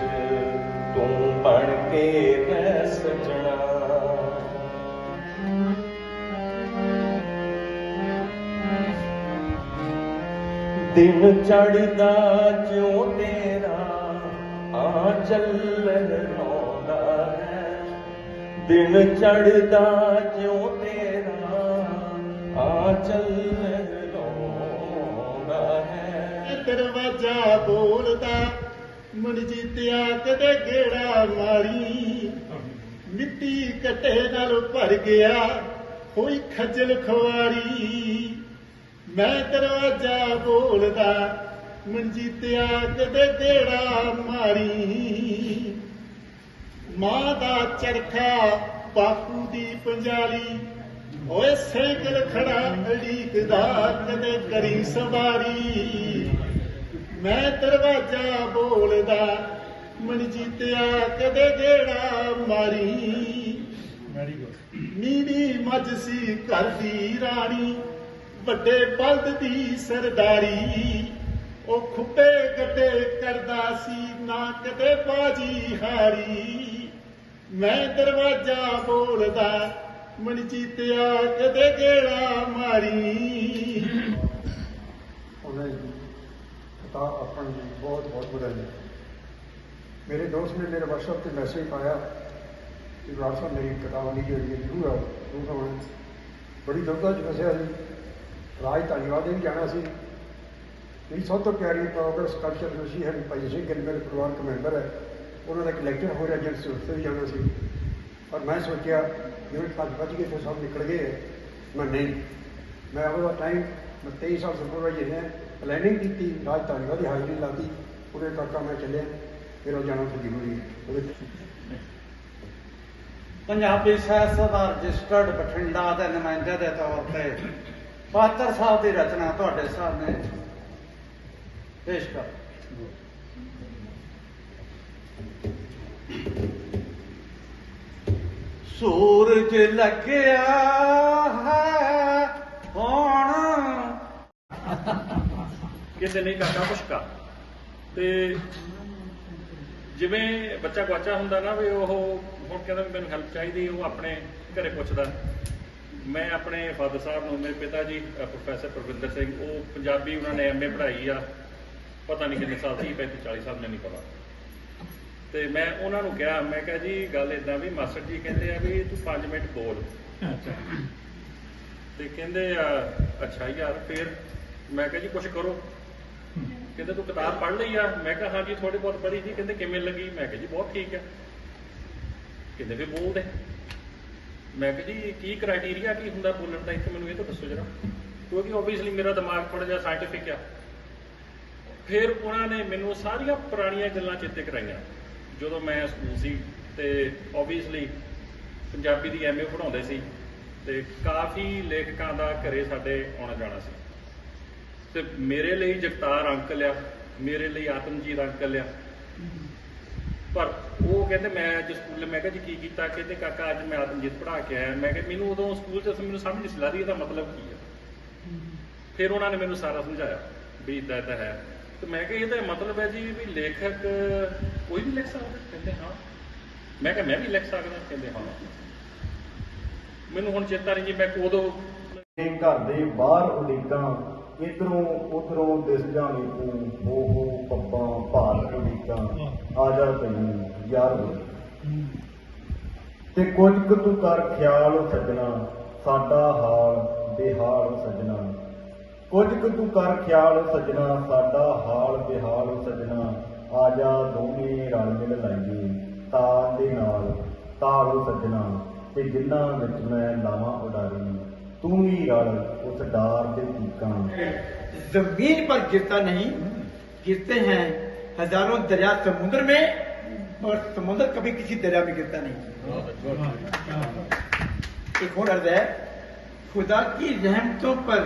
M: ਤੂੰ ਬਣ ਕੇ ਮੈਂ ਸੱਜਣਾ। ਦਿਨ ਚੜਦਾ ਜਿਉਂ ਤੇਰਾ, ਆ ਚੱਲ ਲਹਿਰਾਉਂਦਾ ਦਿਨ ਚੜਦਾ ਜਿਉਂ ਤੇਰਾ ਆ ਚੱਲ ਹੈ।
H: ਦਰਵਾਜ਼ਾ ਬੋਲਦਾ ਮਨ ਜੀਤਿਆ ਕਦੇ ਗੇੜਾ ਮਾਰੀ।
Q: ਮਿੱਟੀ ਘਟੇ ਨਾਲ ਭਰ ਗਿਆ, ਹੋਈ ਖੱਜਲ ਖਵਾਰੀ ਮੈਂ ਦਰਵਾਜ਼ਾ ਬੋਲਦਾ ਮਨਜੀਤਿਆ ਕਦੇ ਗੇੜਾ ਮਾਰੀ। ਮਾਂ ਦਾ ਚਰਖਾ ਬਾਪੂ ਦੀ ਪੰਜਾਲੀ। ਓਏ ਸਾਈਕਲ ਖੜਾ ਅੜੀਕਦਾ ਕਦੇ ਕਰੀ ਸਵਾਰੀ। ਮੈਂ ਦਰਵਾਜ਼ਾ ਬੋਲਦਾ ਮਨਜੀਤਿਆ ਕਦੇ ਗੇੜਾ ਮਾਰੀ। ਨੀਲੀ ਮੱਝ ਸੀ ਘਰ ਦੀ ਰਾਣੀ ਵੱਡੇ ਬਲਦ ਦੀ ਸਰਦਾਰੀ। ਉਹ ਖੁੱਬੇ ਗੱਡੇ ਕਰਦਾ ਸੀ ਨਾ ਕਦੇ ਬਾਜੀ ਹਾਰੀ। ਮੈਂ ਦਰਵਾਜ਼ਾ ਬੋਲਦਾ ਮਨਜੀਤਿਆ ਕਦੇ ਗੇੜਾ ਮਾਰੀ।
G: ਉਹਨੇ ਕਿਤਾਬ ਆਪਣ ਦੀ ਬਹੁਤ ਬਹੁਤ ਵਧਾਈ। ਮੇਰੇ ਦੋਸਤ ਨੇ ਮੇਰੇ WhatsApp ਤੇ ਮੈਸੇਜ ਪਾਇਆ ਕਿ ਰਾਜ ਸਾਹਿਬ, ਮੇਰੀ ਕਿਤਾਬ ਨਹੀਂ ਜਿਹੜੀ ਜ਼ਰੂਰ ਆ ਜ਼ਰੂਰ ਹੋਣੀ ਬੜੀ ਦੁਰਦਾ ਚ ਫਸਿਆ ਸੀ, ਰਾਜ ਧਾਲੀਵਾਲ ਦੇ ਵੀ ਜਾਣਾ ਸੀ ਮੇਰੀ ਸਭ ਤੋਂ ਪਿਆਰੀ ਪ੍ਰੋਗਰਸ ਕਲਚਰ ਨਸ਼ੀ ਹੈ ਭਾਈ ਸਿੰਘ ਗਿੱਲ ਮੇਰੇ ਪਰਿਵਾਰਕ ਮੈਂਬਰ ਹੈ। ਉਹਨਾਂ ਦਾ ਇੱਕ ਹੋ ਰਿਹਾ ਜਿਸ ਉੱਤੇ ਵੀ ਜਾਣਾ ਸੀ। ਪਰ ਮੈਂ ਸੋਚਿਆ, ਜਿਵੇਂ ਪੰਜ ਵੱਜ ਗਏ ਤੇ ਸਭ ਨਿਕਲ ਗਏ, ਮੈਂ ਨਹੀਂ। ਮੈਂ ਆਪਣਾ ਟਾਈਮ ਮੈਂ 23 ਸਾਲ ਸੁਪਰਵਾਈਜ਼ਰ ਹੈ ਪਲੈਨਿੰਗ ਕੀਤੀ ਰਾਜ ਧਾਲੀਵਾਲ ਹਾਜ਼ਰੀ ਲਾਤੀ ਉਹਨੇ ਕਾਕਾ ਮੈਂ ਚੱਲਿਆ। ਫਿਰ ਉਹ ਜਾਣਾ ਤਾਂ ਜ਼ਰੂਰੀ
R: ਪੰਜਾਬੀ ਸਾਹਿਤ ਸਭਾ ਰਜਿਸਟਰਡ ਬਠਿੰਡਾ ਦੇ ਨੁਮਾਇੰਦੇ ਦੇ ਤੌਰ ਤੇ। ਪਾਤਰ ਸਾਹਿਬ ਦੀ ਰਚਨਾ ਤੁਹਾਡੇ ਸਾਹਮਣੇ। ਪੇਸ਼ ਕਰ। ਸੂਰਜ ਲੱਗਿਆ ਹੈ ਹੁਣ
S: ਕਿਸੇ ਨਹੀਂ ਕਾਕਾ ਪੁਸ਼ਕਾ। ਤੇ ਜਿਵੇਂ ਬੱਚਾ ਗਵਾਚਾ ਹੁੰਦਾ ਨਾ ਵੀ ਉਹ ਹੁਣ ਕਹਿੰਦਾ ਵੀ ਮੈਨੂੰ ਹੈਲਪ ਚਾਹੀਦੀ, ਉਹ ਆਪਣੇ ਘਰੇ ਪੁੱਛਦਾ। ਮੈਂ ਆਪਣੇ ਫਾਦਰ ਸਾਹਿਬ ਨੂੰ, ਮੇਰੇ ਪਿਤਾ ਜੀ ਪ੍ਰੋਫੈਸਰ ਪ੍ਰਵਿੰਦਰ ਸਿੰਘ, ਉਹ ਪੰਜਾਬੀ ਉਹਨਾਂ ਨੇ ਐਮਏ ਪੜ੍ਹਾਈ ਆ। ਪਤਾ ਨਹੀਂ ਕਿੰਨੇ ਸਾਲ ਸੀ 35 40 ਸਾਲ ਮੈਨੂੰ ਨਹੀਂ ਪਤਾ। ਤੇ ਮੈਂ ਉਹਨਾਂ ਨੂੰ ਕਿਹਾ ਮੈਂ ਕਿਹਾ ਜੀ ਗੱਲ ਇਦਾਂ ਵੀ ਮਾਸਟਰ ਜੀ ਕਹਿੰਦੇ ਆ ਵੀ ਤੂੰ 5 ਮਿੰਟ ਬੋਲ। ਤੇ ਕਹਿੰਦੇ ਆ ਅੱਛਾ ਯਾਰ ਫਿਰ ਮੈਂ ਕਿਹਾ ਜੀ ਕੁਝ ਕਰੋ। ਕਹਿੰਦੇ ਤੂੰ ਕਿਤਾਬ ਪੜ੍ਹ ਲਈ ਆ। ਮੈਂ ਕਿਹਾ ਹਾਂਜੀ ਥੋੜੀ ਬਹੁਤ ਪੜ੍ਹੀ ਸੀ। ਕਹਿੰਦੇ ਕਿਵੇਂ ਲੱਗੀ? ਮੈਂ ਕਿਹਾ ਜੀ ਬਹੁਤ ਠੀਕ ਹੈ ਕਹਿੰਦੇ ਵੀ ਬੋਲ ਦੇ ਮੈਂ ਕਿਹਾ ਜੀ ਕੀ ਕ੍ਰਾਈਟੇਰੀਆ ਕੀ ਹੁੰਦਾ ਬੋਲਣ ਦਾ? ਇੱਕ ਮੈਨੂੰ ਇਹ ਤਾਂ ਦੱਸੋ ਜਰਾ। ਕਿਉਂਕਿ ਓਬਵੀਅਸਲੀ ਮੇਰਾ ਦਿਮਾਗ ਥੋੜਾ ਜਿਹਾ ਸਾਇੰਟੀਫਿਕ ਆ। ਫਿਰ ਉਹਨਾਂ ਨੇ ਮੈਨੂੰ ਸਾਰੀਆਂ ਪੁਰਾਣੀਆਂ ਗੱਲਾਂ ਚੇਤੇ ਕਰਾਈਆਂ। ਜਦੋਂ ਮੈਂ ਸਕੂਲ ਸੀ ਤੇ ਓਬਵੀਅਸਲੀ ਪੰਜਾਬੀ ਦੀ ਐਮਏ ਪੜ੍ਹਾਉਂਦੇ ਸੀ ਤੇ ਕਾਫੀ ਲੇਖਕਾਂ ਦਾ ਘਰੇ ਸਾਡੇ ਆਉਣਾ ਜਾਣਾ ਸੀ। ਤੇ ਮੇਰੇ ਲਈ ਜਗਤਾਰ ਅੰਕਲ ਆ ਮੇਰੇ ਲਈ ਆਤਮਜੀਤ ਅੰਕਲ ਆ। ਪਰ ਉਹ ਕਹਿੰਦੇ ਮੈਂ ਅੱਜ ਸਕੂਲ ਮੈਂ ਕਿਹਾ ਜੀ ਕੀ ਕੀਤਾ? ਕਹਿੰਦੇ ਕਾਕਾ ਅੱਜ ਮੈਂ ਆਤਮਜੀਤ ਪੜ੍ਹਾ ਕੇ ਆਇਆ। ਮੈਂ ਕਿਹਾ ਮੈਨੂੰ ਉਦੋਂ ਸਕੂਲ 'ਚ ਮੈਨੂੰ ਸਮਝ ਨਹੀਂ ਸੀ ਲੱਗਦੀ ਇਹਦਾ ਮਤਲਬ ਕੀ ਹੈ। ਫਿਰ ਉਹਨਾਂ ਨੇ ਮੈਨੂੰ ਸਾਰਾ ਸਮਝਾਇਆ ਵੀ ਇਦਾਂ ਇਦਾਂ ਹੈ। ਤੇ ਮੈਂ ਕਿਹਾ ਇਹਦਾ ਮਤਲਬ ਹੈ ਜੀ ਵੀ ਲੇਖਕ ਕੋਈ ਵੀ ਲਿਖ ਸਕਦਾ, ਕਹਿੰਦੇ ਹਾਂ। ਮੈਂ ਕਿਹਾ ਮੈਂ ਵੀ ਲਿਖ ਸਕਦਾ, ਕਹਿੰਦੇ ਹਾਂ। ਮੈਨੂੰ ਹੁਣ ਚੇਤਾ ਨਹੀਂ ਜੀ, ਮੈਂ ਉਦੋਂ
T: ਘਰ ਦੇ ਬਾਹਰ ਉਡੀਕਾਂ, ਇਧਰੋਂ ਉਧਰੋਂ ਦਿਸ ਜਾਣੀ ਤੂੰ, ਹੋ ਹੋ ਭਾਰ ਉਡੀਕਾਂ। ਆ ਜਾ ਤੈਨੂੰ ਯਾਰ ਤੇ ਕੁਝ ਕੁ ਤੂੰ ਕਰ ਖਿਆਲ ਸੱਜਣਾ, ਸਾਡਾ ਹਾਲ ਬੇਹਾਲ ਸੱਜਣਾ। ਕੁਝ ਕੁ ਤੂੰ ਕਰ ਖਿਆਲ ਸੱਜਣਾ ਸਾਡਾ ਹਾਲ ਬੇਹਾਲ ਸੱਜਣਾ ਆ ਜਾ ਦੋਵੇਂ ਰਲ ਮਿਲ ਲਾਈਏ ਤਾਲ ਦੇ ਨਾਲ ਤਾਲ ਸੱਜਣਾ ਤੇ ਜਿੰਨਾ ਵਿੱਚ ਮੈਂ ਲਾਵਾਂ ਉਡਾਰੀ ਤੂੰ ਵੀ ਰਲ ਉਸ ਡਾਰ ਦੇ ਤੀਕਾਂ
Q: जमीन पर गिरता नहीं गिरते हैं हजारों दरिया समुद्र में और समुद्र कभी किसी दरिया में गिरता नहीं एक और अर्ज है खुदा की रहमतों पर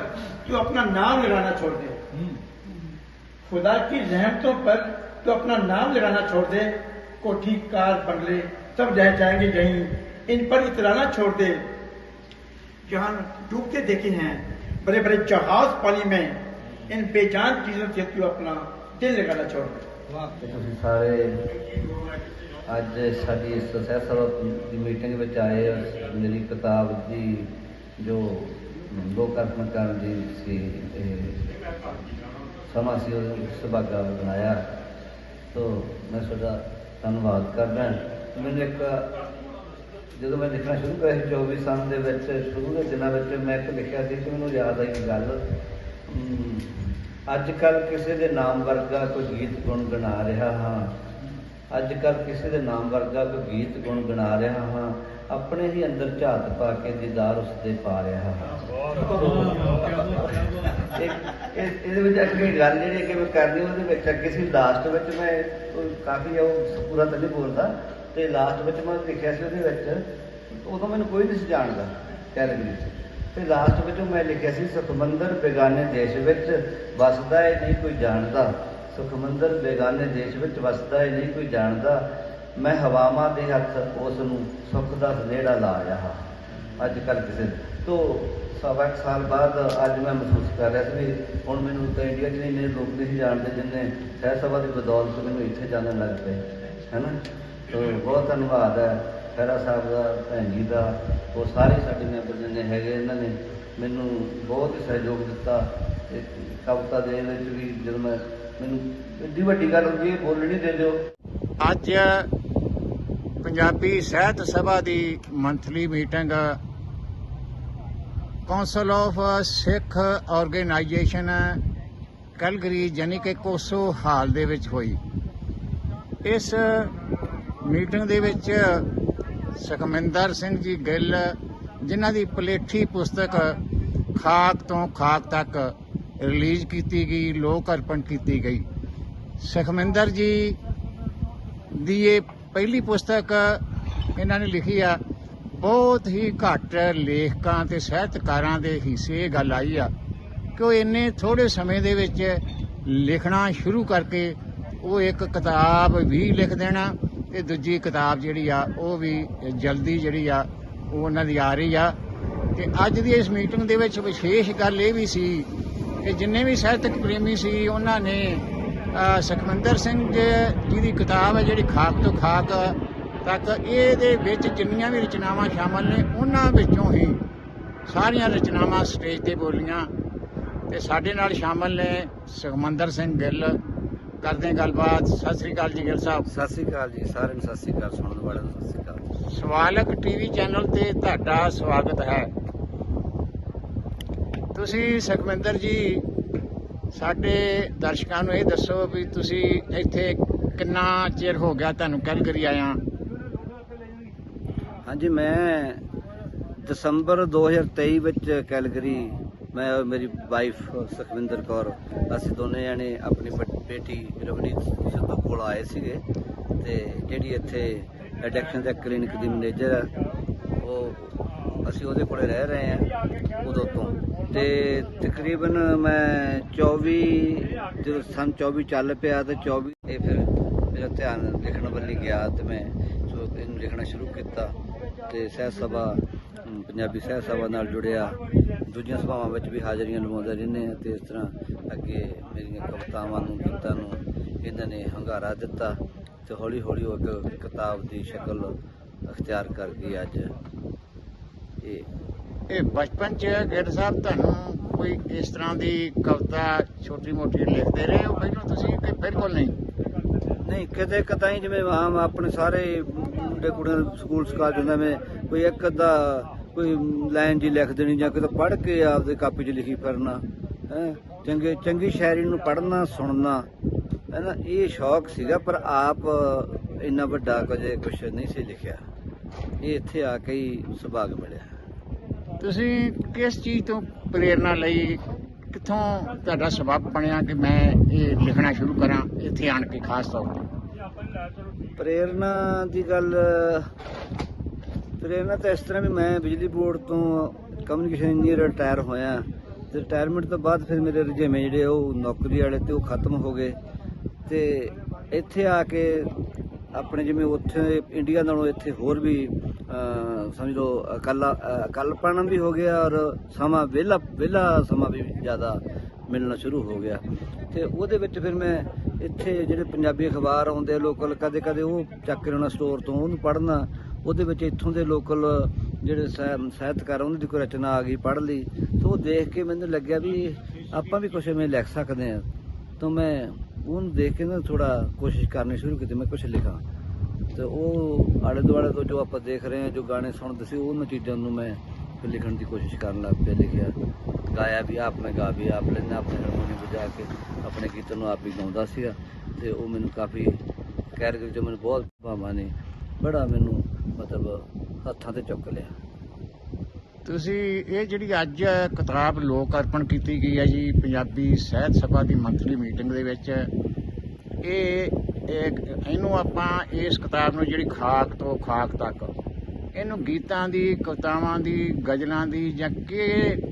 Q: तू अपना नाम लगाना छोड़ दे खुदा की रहमतों पर तू अपना नाम लगाना छोड़ दे कोठी कार बंगले सब रह जाएंगे यहीं इन पर इतराना छोड़ दे जहां डूबते देखे हैं बड़े बड़े जहाज पानी में इन बेजान चीजों से तू अपना दिल लगाना छोड़ दे
A: ਤੇ ਤੁਸੀਂ ਸਾਰੇ ਅੱਜ ਸਾਡੀ ਇਸ ਸਹਿ ਸਭਾ ਦੀ ਮੀਟਿੰਗ ਵਿੱਚ ਆਏ ਹੋ। ਮੇਰੀ ਕਿਤਾਬ ਦੀ ਜੋ ਲੋਕ ਲੋਕਾਰਪਣ ਕਰਨ ਦੀ ਸੀ, ਇਹ ਸਮਾਂ ਸੀ, ਉਹ ਸੁਭਾਗਾ ਬਣਾਇਆ। ਤੋ ਮੈਂ ਤੁਹਾਡਾ ਧੰਨਵਾਦ ਕਰਦਾ ਮੈਨੂੰ ਇੱਕ, ਜਦੋਂ ਮੈਂ ਲਿਖਣਾ ਸ਼ੁਰੂ ਕਰਿਆ ਸੀ 24 ਸਾਲ ਦੇ ਵਿੱਚ, ਸ਼ੁਰੂ ਦੇ ਦਿਨਾਂ ਵਿੱਚ ਮੈਂ ਇੱਕ ਲਿਖਿਆ ਸੀ ਕਿ ਮੈਨੂੰ ਯਾਦ ਆਈ ਗੱਲ। ਅੱਜ ਕੱਲ ਕਿਸੇ ਦੇ ਨਾਮ ਵਰਗਾ ਕੋਈ ਗੀਤ ਗੁਣ ਗਣਾ ਰਿਹਾ ਹਾਂ। ਅੱਜ ਕੱਲ ਕਿਸੇ ਦੇ ਨਾਮ ਵਰਗਾ ਕੋਈ ਗੀਤ ਗੁਣ ਗਣਾ ਰਿਹਾ ਹਾਂ। ਆਪਣੇ ਹੀ ਅੰਦਰ ਝਾਤ ਪਾ ਕੇ ਦੀਦਾਰ ਉਸ ਦੇ ਪਾ ਰਿਹਾ ਹਾਂ। ਇਹ- ਇਹਦੇ ਵਿੱਚ ਅੱਗੇ ਗੱਲ ਜਿਹੜੀ ਕਿ ਮੈਂ ਕਰਨੀ, ਉਹਦੇ ਵਿੱਚ ਅੱਗੇ ਸੀ ਲਾਸਟ ਵਿੱਚ ਮੈਂ ਕਾਫੀ ਉਹ ਪੂਰਾ ਤਾਂ ਨਹੀਂ ਬੋਲਦਾ, ਤੇ ਲਾਸਟ ਵਿੱਚ ਮੈਂ ਲਿਖਿਆ ਸੀ ਉਹਦੇ ਵਿੱਚ, ਉਦੋਂ ਮੈਨੂੰ ਕੋਈ ਨਹੀਂ ਸੀ ਜਾਣਦਾ ਕੈਲਗਰੀ ਚ ਤੇ ਲਾਸਟ ਵਿੱਚ ਮੈਂ ਲਿਖਿਆ ਸੀ, ਸੁਖਮੰਦਰ ਬੇਗਾਨੇ ਦੇਸ਼ ਵਿੱਚ ਵਸਦਾ ਹੈ ਨਹੀਂ ਕੋਈ ਜਾਣਦਾ। ਸੁਖਮੰਦਰ ਬੇਗਾਨੇ ਦੇਸ਼ ਵਿੱਚ ਵਸਦਾ ਹੈ ਨਹੀਂ ਕੋਈ ਜਾਣਦਾ। ਮੈਂ ਹਵਾਵਾਂ ਦੇ ਹੱਥ ਉਸ ਨੂੰ ਸੁੱਖ ਦਾ ਸਨੇੜਾ ਲਾ ਰਿਹਾ ਹਾਂ। ਅੱਜ ਕੱਲ ਕਿਸੇ ਤੋਂ, ਸਵਾ ਕੁ ਸਾਲ ਬਾਅਦ ਅੱਜ ਮੈਂ ਮਹਿਸੂਸ ਕਰ ਰਿਹਾ ਸੀ ਵੀ ਹੁਣ ਮੈਨੂੰ ਤਾਂ ਇੰਡੀਆ 'ਚ ਨਹੀਂ ਇੰਨੇ ਲੋਕ ਨਹੀਂ ਜਾਣਦੇ ਜਿੰਨੇ ਸਹਿ ਸਭਾ ਦੀ ਬਦੌਲਤ ਮੈਨੂੰ ਇੱਥੇ ਜਾਣਨ ਲੱਗ ਪਏ, ਹੈਨਾ? ਤੋ, ਬਹੁਤ ਧੰਨਵਾਦ ਹੈ ਖਹਿਰਾ ਸਾਹਿਬ ਦਾ, ਭੈਣ ਜੀ ਦਾ, ਉਹ ਸਾਰੇ ਸਾਡੇ ਮੈਂਬਰ ਜਿੰਨੇ ਹੈਗੇ ਇਹਨਾਂ ਨੇ ਮੈਨੂੰ ਬਹੁਤ ਹੀ ਸਹਿਯੋਗ ਦਿੱਤਾ ਤੇ ਕਵਿਤਾ ਦੇ ਵਿੱਚ ਵੀ ਜਦੋਂ ਮੈਂ, ਮੈਨੂੰ ਏਡੀ ਵੱਡੀ ਗੱਲ ਹੁੰਦੀ ਹੈ, ਬੋਲਣੀ ਦੇ ਦਿਓ।
D: ਅੱਜ ਪੰਜਾਬੀ ਸਾਹਿਤ ਸਭਾ ਦੀ monthly meeting council of Sikh organisation Calgary ਯਾਨੀ ਕਿ ਕੋਸੋ ਹਾਲ ਦੇ ਵਿੱਚ ਹੋਈ। ਇਸ ਮੀਟਿੰਗ ਦੇ ਵਿੱਚ ਸੁਖਮਿੰਦਰ ਸਿੰਘ ਜੀ ਗਿੱਲ, ਜਿਨ੍ਹਾਂ ਦੀ ਪਲੇਠੀ ਪੁਸਤਕ ਖਾਕ ਤੋਂ ਖਾਕ ਤੱਕ ਰਿਲੀਜ਼ ਕੀਤੀ ਗਈ, ਲੋਕ ਅਰਪਣ ਕੀਤੀ ਗਈ। ਸੁਖਮਿੰਦਰ ਜੀ ਦੀ ਇਹ ਪਹਿਲੀ ਪੁਸਤਕ ਇਹਨਾਂ ਨੇ ਲਿਖੀ ਆ, ਬਹੁਤ ਹੀ ਘੱਟ ਲੇਖਕਾਂ ਤੇ ਸਾਹਿਤਕਾਰਾਂ ਦੇ ਹਿੱਸੇ ਇਹ ਗੱਲ ਆਈ ਆ ਕਿ ਉਹ ਇੰਨੇ ਥੋੜੇ ਸਮੇਂ ਦੇ ਵਿੱਚ ਲਿਖਣਾ ਸ਼ੁਰੂ ਕਰਕੇ ਉਹ ਇੱਕ ਕਿਤਾਬ ਵੀ ਲਿਖ ਦੇਣਾ ਤੇ ਦੂਜੀ ਕਿਤਾਬ ਜਿਹੜੀ ਆ, ਉਹ ਵੀ ਜਲਦੀ ਜਿਹੜੀ ਆ, ਉਹ ਉਹਨਾਂ ਦੀ ਆ ਰਹੀ ਆ। ਤੇ ਅੱਜ ਦੀ ਇਸ ਮੀਟਿੰਗ ਦੇ ਵਿੱਚ ਵਿਸ਼ੇਸ਼ ਗੱਲ ਇਹ ਵੀ ਸੀ ਕਿ ਜਿੰਨੇ ਵੀ ਸਾਹਿਤਕ ਪ੍ਰੇਮੀ ਸੀ, ਉਹਨਾਂ ਨੇ ਸੁਖਮੰਦਰ ਸਿੰਘ ਜੀ ਦੀ ਕਿਤਾਬ ਹੈ ਜਿਹੜੀ ਖਾਕ ਤੋਂ ਖਾਕ ਤੱਕ ਇਹਦੇ ਵਿੱਚ ਜਿੰਨੀਆਂ ਵੀ ਰਚਨਾਵਾਂ ਸ਼ਾਮਲ ਨੇ ਉਹਨਾਂ ਵਿੱਚੋਂ ਹੀ ਸਾਰੀਆਂ ਰਚਨਾਵਾਂ ਸਟੇਜ ਤੇ ਬੋਲੀਆਂ। ਤੇ ਸਾਡੇ ਨਾਲ ਸ਼ਾਮਲ ਨੇ ਸੁਖਮੰਦਰ ਸਿੰਘ ਗਿੱਲ। ਕਰਦੇ ਗੱਲਬਾਤ। ਸਤਿ ਸ੍ਰੀ ਅਕਾਲ ਜੀ ਗਿੱਲ ਸਾਹਿਬ।
A: ਸਤਿ ਸ੍ਰੀ ਅਕਾਲ ਜੀ ਸਾਰਿਆਂ ਨੂੰ ਸਤਿ ਸ੍ਰੀ ਅਕਾਲ ਸੁਣਨ ਵਾਲਿਆਂ ਨੂੰ ਸਤਿ ਸ੍ਰੀ ਅਕਾਲ।
D: ਸਵਾਲਕ ਟੀਵੀ ਚੈਨਲ ਤੇ ਤੁਹਾਡਾ ਸਵਾਗਤ ਹੈ। ਤੁਸੀਂ ਸੁਖਮੰਦਰ ਜੀ ਸਾਡੇ ਦਰਸ਼ਕਾਂ ਨੂੰ ਇਹ ਦੱਸੋ ਵੀ ਤੁਸੀਂ ਇੱਥੇ ਕਿੰਨਾ ਚਿਰ ਹੋ ਗਿਆ ਤੁਹਾਨੂੰ ਕੈਲਗਰੀ ਆਇਆ?
A: ਹਾਂਜੀ, ਮੈਂ ਦਸੰਬਰ 2023 ਵਿੱਚ ਕੈਲਗਰੀ, ਮੈਂ ਔਰ ਮੇਰੀ ਵਾਈਫ ਸੁਖਵਿੰਦਰ ਕੌਰ, ਅਸੀਂ ਦੋਨੇ ਜਣੇ ਆਪਣੀ ਬ- ਬੇਟੀ ਰਵਨੀਤ ਸਿੱਧੂ ਕੋਲ ਆਏ ਸੀਗੇ ਤੇ ਜਿਹੜੀ ਇੱਥੇ ਐਡਿਕਸ਼ਨ ਦੇ ਕਲੀਨਿਕ ਦੀ ਮੈਨੇਜਰ ਹੈ ਉਹ ਅਸੀਂ ਉਹਦੇ ਕੋਲੇ ਰਹਿ ਰਹੇ ਹਾਂ ਉਦੋਂ ਤੋਂ। ਤੇ ਤਕਰੀਬਨ ਮੈਂ 24 ਜਦੋਂ ਸਨ 24 ਚੱਲ ਪਿਆ ਤੇ 24 ਇਹ ਫਿਰ ਮੇਰਾ ਧਿਆਨ ਲਿਖਣ ਵੱਲ ਗਿਆ ਤੇ ਮੈਂ ਸੋ ਇਹਨੂੰ ਲਿਖਣਾ ਸ਼ੁਰੂ ਕੀਤਾ ਤੇ ਸਹਿਤ ਸਭਾ ਪੰਜਾਬੀ ਸਹਿਤ ਸਭਾ ਨਾਲ ਜੁੜਿਆ। ਦੂਜੀਆਂ ਸਭਾਵਾਂ ਵਿੱਚ ਵੀ ਹਾਜ਼ਰੀਆਂ ਲਵਾਉਂਦੇ ਰਹਿੰਦੇ ਹਾਂ ਤੇ ਇਸ ਤਰ੍ਹਾਂ ਅੱਗੇ ਮੇਰੀਆਂ ਕਵਿਤਾਵਾਂ ਨੂੰ, ਗੀਤਾਂ ਨੂੰ ਇਹਨਾਂ ਨੇ ਹੰਗਾਰਾ ਦਿੱਤਾ ਤੇ ਹੌਲੀ ਹੌਲੀ ਉਹ ਇੱਕ ਕਿਤਾਬ ਦੀ ਸ਼ਕਲ ਅਖਤਿਆਰ ਕਰ ਗਈ ਅੱਜ। ਇਹ
D: ਇਹ ਬਚਪਨ ਚ ਗਿੱਲ ਸਾਹਿਬ ਤੁਹਾਨੂੰ ਕੋਈ ਇਸ ਤਰ੍ਹਾਂ ਦੀ ਕਵਿਤਾ ਛੋਟੀ ਮੋਟੀ ਲਿਖਦੇ ਰਹੇ ਹੋ ਪਹਿਲਾਂ ਤੁਸੀਂ ਕਿ ਬਿਲਕੁਲ ਨਹੀਂ?
A: ਨਹੀਂ, ਕਿਤੇ ਕਤਾਈ ਜਿਵੇਂ ਆਮ ਆਪਣੇ ਸਾਰੇ ਮੁੰਡੇ ਕੁੜੀਆਂ ਸਕੂਲ ਸਕਾਲ ਜਾਂਦਾ ਮੈਂ, ਕੋਈ ਇੱਕ ਅੱਧਾ ਕੋਈ ਲਾਈਨ ਜੀ ਲਿਖ ਦੇਣੀ ਜਾਂ ਕਿਤੇ ਪੜ੍ਹ ਕੇ ਆਪਦੇ ਕਾਪੀ 'ਚ ਲਿਖੀ ਫਿਰਨਾ, ਹੈ, ਚੰਗੇ, ਚੰਗੀ ਸ਼ਾਇਰੀ ਨੂੰ ਪੜ੍ਹਨਾ, ਸੁਣਨਾ ਹੈ ਨਾ ਇਹ ਸ਼ੌਕ ਸੀਗਾ, ਪਰ ਆਪ ਇੰਨਾ ਵੱਡਾ ਕੁਝ ਕੁਝ ਨਹੀਂ ਸੀ ਲਿਖਿਆ। ਇਹ ਇੱਥੇ ਆ ਕੇ ਹੀ ਸੁਭਾਗ ਮਿਲਿਆ।
D: ਤੁਸੀਂ ਕਿਸ ਚੀਜ਼ ਤੋਂ ਪ੍ਰੇਰਣਾ ਲਈ, ਕਿੱਥੋਂ ਤੁਹਾਡਾ ਸਬਬ ਬਣਿਆ ਕਿ ਮੈਂ ਇਹ ਲਿਖਣਾ ਸ਼ੁਰੂ ਕਰਾਂ, ਇੱਥੇ ਆਣ ਕੇ ਖਾਸ ਤੌਰ ਤੇ?
A: ਪ੍ਰੇਰਨਾ ਦੀ ਗੱਲ ਪ੍ਰੇਰਨਾ ਤਾਂ ਇਸ ਤਰ੍ਹਾਂ ਵੀ ਮੈਂ ਬਿਜਲੀ ਬੋਰਡ ਤੋਂ ਕਮਿਊਨੀਕੇਸ਼ਨ ਇੰਜੀਨੀਅਰ ਰਿਟਾਇਰ ਹੋਇਆ। ਤੇ ਰਿਟਾਇਰਮੈਂਟ ਤੋਂ ਬਾਅਦ ਫਿਰ ਮੇਰੇ ਰੁਝੇਵੇਂ ਜਿਹੜੇ ਉਹ ਨੌਕਰੀ ਵਾਲੇ ਤੇ ਉਹ ਖਤਮ ਹੋ ਗਏ। ਤੇ ਇੱਥੇ ਆ ਕੇ ਆਪਣੇ ਜਿਵੇਂ ਉੱਥੇ ਇੰਡੀਆ ਨਾਲੋਂ ਇੱਥੇ ਹੋਰ ਵੀ ਸਮਝ ਲਓ ਅਕਲਾ ਅਕਲਪਣ ਵੀ ਹੋ ਗਿਆ ਔਰ ਸਮਾਂ ਵਿਹਲਾ ਵਿਹਲਾ ਸਮਾਂ ਵੀ ਜ਼ਿਆਦਾ ਮਿਲਣਾ ਸ਼ੁਰੂ ਹੋ ਗਿਆ। ਤੇ ਉਹਦੇ ਵਿੱਚ ਫਿਰ ਮੈਂ ਇੱਥੇ ਜਿਹੜੇ ਪੰਜਾਬੀ ਅਖਬਾਰ ਆਉਂਦੇ ਆ ਲੋਕਲ ਕਦੇ ਕਦੇ ਉਹ ਚੱਕ ਕੇ ਉਹਨਾਂ ਸਟੋਰ ਤੋਂ ਉਹਨੂੰ ਪੜ੍ਹਨਾ। ਉਹਦੇ ਵਿੱਚ ਇੱਥੋਂ ਦੇ ਲੋਕਲ ਜਿਹੜੇ ਸਾਹਿ- ਸਾਹਿਤਕਾਰ ਉਹਨਾਂ ਦੀ ਕੋਈ ਰਚਨਾ ਆ ਗਈ, ਪੜ੍ਹ ਲਈ। ਤੇ ਉਹ ਦੇਖ ਕੇ ਮੈਨੂੰ ਲੱਗਿਆ ਵੀ ਆਪਾਂ ਵੀ ਕੁਝ ਐਵੇਂ ਲਿਖ ਸਕਦੇ ਆ। ਤਾਂ ਮੈਂ ਉਹਨੂੰ ਦੇਖ ਕੇ ਨਾ ਥੋੜਾ ਕੋਸ਼ਿਸ਼ ਕਰਨੀ ਸ਼ੁਰੂ ਕੀਤੀ, ਮੈਂ ਕੁਝ ਲਿਖਾਂ। ਤੇ ਉਹ ਆਲੇ ਦੁਆਲੇ ਤੋਂ ਜੋ ਆਪਾਂ ਦੇਖ ਰਹੇ ਹਾਂ, ਜੋ ਗਾਣੇ ਸੁਣਦੇ ਸੀ, ਉਹਨਾਂ ਚੀਜ਼ਾਂ ਨੂੰ ਮੈਂ ਫਿਰ ਲਿਖਣ ਦੀ ਕੋਸ਼ਿਸ਼ ਕਰਨ ਲੱਗ ਪਿਆ, ਲਿਖਿਆ। ਗਾਇਆ ਵੀ ਆਪ, ਮੈਂ ਗਾ ਵੀ ਆਪ ਲੈਣਾ ਆਪਣੇ ਹਾਰਮੋਨੀਅਮ ਵਜਾ ਕੇ, ਆਪਣੇ ਗੀਤ ਨੂੰ ਆਪ ਹੀ ਗਾਉਂਦਾ ਸੀਗਾ। ਤੇ ਉਹ ਮੈਨੂੰ ਕਾਫੀ ਕੈਰਗਰ ਜੋ ਮੈਨੂੰ ਬਹੁਤ ਭਾਵਾਂ ਨੇ, ਬੜਾ ਮੈਨੂੰ ਮਤਲਬ ਹੱਥਾਂ ਤੇ ਚੁੱਕ ਲਿਆ।
D: ਤੁਸੀਂ ਇਹ ਜਿਹੜੀ ਅੱਜ ਕਿਤਾਬ ਲੋਕ ਅਰਪਣ ਕੀਤੀ ਗਈ ਹੈ ਜੀ, ਪੰਜਾਬੀ ਸਾਹਿਤ ਸਭਾ ਦੀ ਮੰਥਲੀ ਮੀਟਿੰਗ ਦੇ ਵਿੱਚ, ਇਹ ਇੱਕ ਇਹਨੂੰ ਆਪਾਂ ਇਸ ਕਿਤਾਬ ਨੂੰ ਜਿਹੜੀ ਖਾਕ ਤੋਂ ਖਾਕ ਤੱਕ, ਇਹਨੂੰ ਗੀਤਾਂ ਦੀ, ਕਵਿਤਾਵਾਂ ਦੀ, ਗਜ਼ਲਾਂ ਦੀ ਜਾਂ ਕਿ,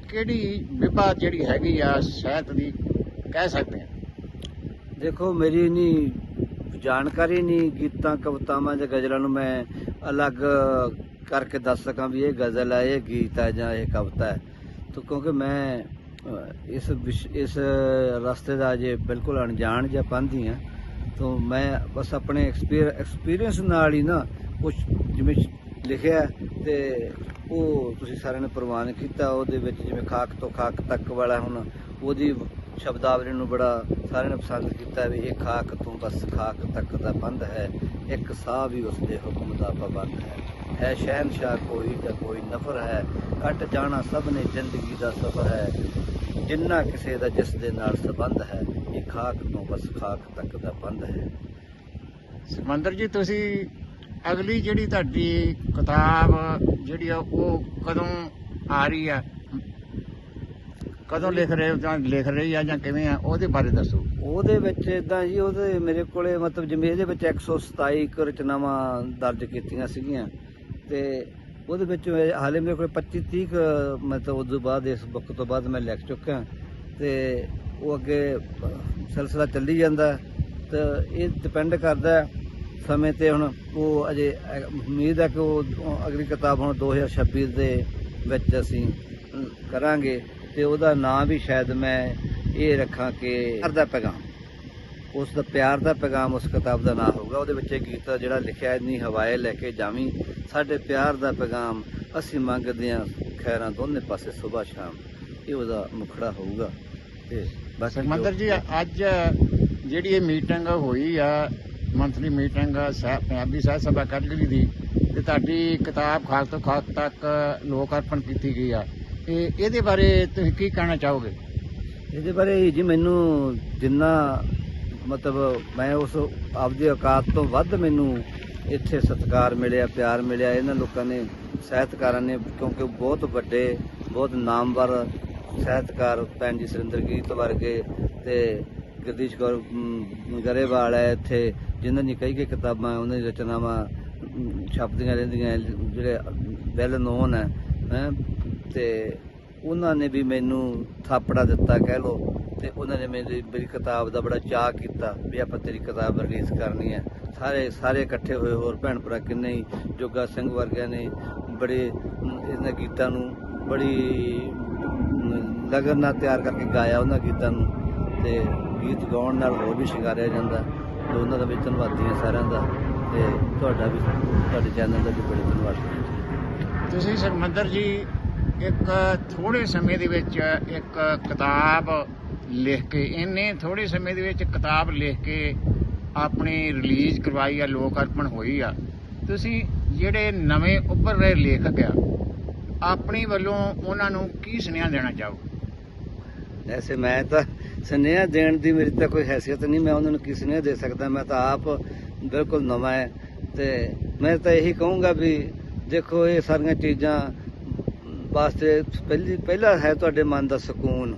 D: ਕਿਹੜੀ ਵਿਭਾ ਜਿਹੜੀ ਹੈਗੀ ਆ, ਸ਼ਹਿਤ ਦੀ, ਕਹਿ ਸਕਦੇ ਹਾਂ
A: ਦੇਖੋ, ਮੇਰੀ ਨਹੀਂ ਜਾਣਕਾਰੀ ਨਹੀਂ ਗੀਤਾਂ, ਕਵਿਤਾਵਾਂ ਜਾਂ ਗਜ਼ਲਾਂ ਨੂੰ ਮੈਂ ਅਲੱਗ ਕਰਕੇ ਦੱਸ ਸਕਾਂ ਵੀ ਇਹ ਗਜ਼ਲ ਹੈ ਇਹ ਗੀਤ ਹੈ ਜਾਂ ਇਹ ਕਵਿਤਾ ਹੈ ਤਾਂ ਕਿਉਂਕਿ ਮੈਂ ਇਸ ਵਿਸ਼- ਇਸ ਰਸਤੇ ਦਾ ਜੇ ਬਿਲਕੁਲ ਅਣਜਾਣ ਜਾਂ ਪੰਧੀ ਹਾਂ। ਤਾਂ ਮੈਂ ਬਸ ਆਪਣੇ ਐਕਸਪੀਰੀਅੰਸ ਨਾਲ ਹੀ ਨਾ ਕੁਝ ਜਿਵੇਂ ਲਿਖਿਆ ਹੈ ਤੇ ਉਹ ਤੁਸੀਂ ਸਾਰਿਆਂ ਨੇ ਪ੍ਰਵਾਨ ਕੀਤਾ, ਉਹਦੇ ਵਿੱਚ ਜਿਵੇਂ ਖਾਕ ਤੋਂ ਖਾਕ ਤੱਕ ਵਾਲਾ ਹੁਣ ਉਹਦੀ ਸ਼ਬਦਾਵਲੀ ਨੂੰ ਬੜਾ ਸਾਰਿਆਂ ਨੇ ਪਸੰਦ ਕੀਤਾ ਵੀ ਇਹ ਖਾਕ ਤੋਂ ਬਸ ਖਾਕ ਤੱਕ ਦਾ ਬੰਦ ਹੈ, ਇੱਕ ਸਾਹ ਵੀ ਉਸ ਦੇ ਹੁਕਮ ਦਾ ਪਾਬੰਦ ਹੈ। ਹੈ ਸ਼ਹਿਨशाह ਕੋਈ ਤਾਂ ਕੋਈ ਨਫਰ ਹੈ, ਕੱਟ ਜਾਣਾ ਸਭ ਨੇ ਜ਼ਿੰਦਗੀ ਦਾ ਸਫਰ ਹੈ, ਜਿੰਨਾ ਕਿਸੇ ਦਾ ਜਿਸ ਦੇ ਨਾਲ ਸੰਬੰਧ ਹੈ ਇਹ ਖਾਕ ਤੋਂ ਬਸ ਖਾਕ ਤੱਕ ਦਾ ਬੰਦ ਹੈ।
D: ਸਮੰਦਰ ਜੀ ਤੁਸੀਂ ਅਗਲੀ ਜਿਹੜੀ ਤੁਹਾਡੀ ਕਿਤਾਬ ਜਿਹੜੀ ਆ ਉਹ ਕਦੋਂ ਆ ਰਹੀ ਆ? ਕਦੋਂ ਲਿਖ ਰਹੇ ਹੋ? ਜਾਂ ਲਿਖ ਰਹੀ ਆ ਜਾਂ ਕਿਵੇਂ ਆ? ਉਹਦੇ ਬਾਰੇ ਦੱਸੋ।
A: ਉਹਦੇ ਵਿੱਚ ਇਦਾਂ ਜੀ ਉਹਦੇ ਮੇਰੇ ਕੋਲੇ ਮਤਲਬ ਜਿਵੇਂ ਇਹਦੇ ਵਿੱਚ 127 ਕੁ ਰਚਨਾਵਾਂ ਦਰਜ ਕੀਤੀਆਂ ਸੀਗੀਆਂ। ਤੇ ਉਹਦੇ ਵਿੱਚ ਹਾਲੇ ਮੇਰੇ ਕੋਲ 25 30 ਕੁ ਮਤਲਬ ਉਸ ਤੋਂ ਬਾਅਦ ਇਸ ਬੁੱਕ ਤੋਂ ਬਾਅਦ ਮੈਂ ਲਿਖ ਚੁੱਕਾ ਤੇ ਉਹ ਅੱਗੇ ਸਿਲਸਿਲਾ ਚੱਲੀ ਜਾਂਦਾ ਤੇ ਇਹ ਡਿਪੈਂਡ ਕਰਦਾ ਸਮੇਂ ਤੇ ਹੁਣ ਉਹ ਅਜੇ ਉਮੀਦ ਹੈ ਕਿ ਉਹ ਅਗਲੀ ਕਿਤਾਬ ਹੁਣ 2026 ਦੇ ਵਿੱਚ ਅਸੀਂ ਕਰਾਂਗੇ ਤੇ ਉਹਦਾ ਨਾਂ ਵੀ ਸ਼ਾਇਦ ਮੈਂ ਇਹ ਰੱਖਾਂ ਕਿ ਪਿਆਰ ਦਾ ਪੈਗਾਮ। ਉਸ ਦਾ ਪਿਆਰ ਦਾ ਪੈਗਾਮ ਉਸ ਕਿਤਾਬ ਦਾ ਨਾਂ ਹੋਊਗਾ। ਉਹਦੇ ਵਿੱਚ ਇਹ ਗੀਤ ਜਿਹੜਾ ਲਿਖਿਆ ਇੰਨੀ ਹਵਾਏ ਲੈ ਕੇ ਜਾਵੀਂ। ਸਾਡੇ ਪਿਆਰ ਦਾ ਪੈਗਾਮ ਅਸੀਂ ਮੰਗਦੇ ਹਾਂ ਖੈਰਾਂ ਦੋਨੇ ਪਾਸੇ ਸਵੇਰ ਸ਼ਾਮ। ਇਹ ਉਹਦਾ ਮੁਖੜਾ ਹੋਊਗਾ ਤੇ ਬਸ
D: ਸਮੰਦਰ ਜੀ ਅੱਜ ਜਿਹੜੀ ਇਹ ਮੀਟਿੰਗ ਹੋਈ ਆ ਮੰਥਲੀ ਮੀਟਿੰਗ ਸਾਹਿਬ ਪੰਜਾਬੀ ਸਾਹਿਤ ਸਭਾ ਕਟਗਰੀ ਦੀ ਤੇ ਤੁਹਾਡੀ ਕਿਤਾਬ ਖਾਸ ਤੋਂ ਖਾਸ ਤੱਕ ਲੋਕ ਅਰਪਣ ਕੀਤੀ ਗਈ ਆ। ਇਹ ਇਹਦੇ ਬਾਰੇ ਤੁਸੀਂ ਕੀ ਕਹਿਣਾ ਚਾਹੋਗੇ?
A: ਇਹਦੇ ਬਾਰੇ ਜੀ ਮੈਨੂੰ ਜਿੰਨਾ ਮਤਲਬ ਮੈਂ ਉਸ ਆਪਦੀ ਔਕਾਤ ਤੋਂ ਵੱਧ ਮੈਨੂੰ ਇੱਥੇ ਸਤਿਕਾਰ ਮਿਲਿਆ ਪਿਆਰ ਮਿਲਿਆ। ਇਹਨਾਂ ਲੋਕਾਂ ਨੇ ਸਾਹਿਤਕਾਰਾਂ ਨੇ ਕਿਉਂਕਿ ਬਹੁਤ ਵੱਡੇ ਬਹੁਤ ਨਾਮਵਰ ਸਾਹਿਤਕਾਰ ਭੈਣ ਜੀ ਸੁਰਿੰਦਰਗੀਤ ਵਰਗੇ ਤੇ ਗਦੀਸ਼ ਕੌਰ ਗਰੇਵਾਲ ਹੈ ਇੱਥੇ ਜਿਨ੍ਹਾਂ ਦੀ ਕਈ ਕਈ ਕਿਤਾਬਾਂ ਉਹਨਾਂ ਦੀ ਰਚਨਾਵਾਂ ਅਮ, ਛਪਦੀਆਂ ਰਹਿੰਦੀਆਂ ਜਿਹੜੇ ਵੈਲ ਨੋਨ ਹੈ ਹੈਂ ਤੇ ਉਹਨਾਂ ਨੇ ਵੀ ਮੈਨੂੰ ਥਾਪੜਾ ਦਿੱਤਾ ਕਹਿ ਲੋ ਤੇ ਉਹਨਾਂ ਨੇ ਮੇਰੀ ਮੇਰੀ ਕਿਤਾਬ ਦਾ ਬੜਾ ਚਾਅ ਕੀਤਾ ਵੀ ਆਪਾਂ ਤੇਰੀ ਕਿਤਾਬ ਰਿਲੀਜ਼ ਕਰਨੀ ਹੈ। ਸਾਰੇ ਸਾਰੇ ਇਕੱਠੇ ਹੋਏ ਹੋਰ ਭੈਣ ਭਰਾ ਕਿੰਨੇ ਹੀ ਜੋਗਾ ਸਿੰਘ ਵਰਗਿਆਂ ਨੇ ਬੜੇ ਇਹਨਾਂ ਗੀਤਾਂ ਨੂੰ ਬੜੀ ਲਗਨ ਨਾਲ ਤਿਆਰ ਕਰਕੇ ਗਾਇਆ ਉਹਨਾਂ ਗੀਤਾਂ ਨੂੰ ਤੇ ਗੀਤ ਗਾਉਣ ਨਾਲ ਹੋਰ ਵੀ ਸ਼ਿੰਗਾਰਿਆ ਜਾਂਦਾ ਤੇ ਉਹਨਾਂ ਦਾ ਵੀ ਧੰਨਵਾਦੀ ਹਾਂ ਸਾਰਿਆਂ ਦਾ ਤੇ ਤੁਹਾਡਾ ਵੀ ਤੁਹਾਡੇ ਚੈਨਲ ਦਾ ਵੀ ਬੜੇ ਧੰਨਵਾਦ।
D: ਤੁਸੀਂ ਸਰਮੰਦਰ ਜੀ, ਇੱਕ ਥੋੜੇ ਸਮੇਂ ਦੇ ਵਿੱਚ ਇੱਕ ਕਿਤਾਬ ਲਿਖ ਕੇ, ਇੰਨੇ ਥੋੜੇ ਸਮੇਂ ਦੇ ਵਿੱਚ ਕਿਤਾਬ ਲਿਖ ਕੇ ਆਪਣੀ ਰਿਲੀਜ਼ ਕਰਵਾਈ ਆ, ਲੋਕ ਅਰਪਣ ਹੋਈ ਆ। ਤੁਸੀਂ ਜਿਹੜੇ ਨਵੇਂ ਉੱਭਰ ਰਹੇ ਲੇਖਕ ਆ, ਆਪਣੀ ਵੱਲੋਂ ਉਹਨਾਂ ਨੂੰ ਕੀ ਸੁਨੇਹਾ ਦੇਣਾ ਚਾਹੋ?
A: ਐਸੇ ਮੈਂ ਤਾਂ ਸੁਨੇਹਾ ਦੇਣ ਦੀ ਮੇਰੀ ਤਾਂ ਕੋਈ ਹੈਸੀਅਤ ਨਹੀਂ ਮੈਂ ਉਹਨਾਂ ਨੂੰ ਕੀ ਸੁਨੇਹਾ ਦੇ ਸਕਦਾ? ਮੈਂ ਤਾਂ ਆਪ ਬਿਲਕੁਲ ਨਵਾਂ ਹੈ ਤੇ ਮੈਂ ਤਾਂ ਇਹੀ ਕਹੂੰਗਾ ਵੀ ਦੇਖੋ ਇਹ ਸਾਰੀਆਂ ਚੀਜ਼ਾਂ ਵਾਸਤੇ ਪਹਿਲੀ ਪਹਿਲਾ ਹੈ ਤੁਹਾਡੇ ਮਨ ਦਾ ਸਕੂਨ।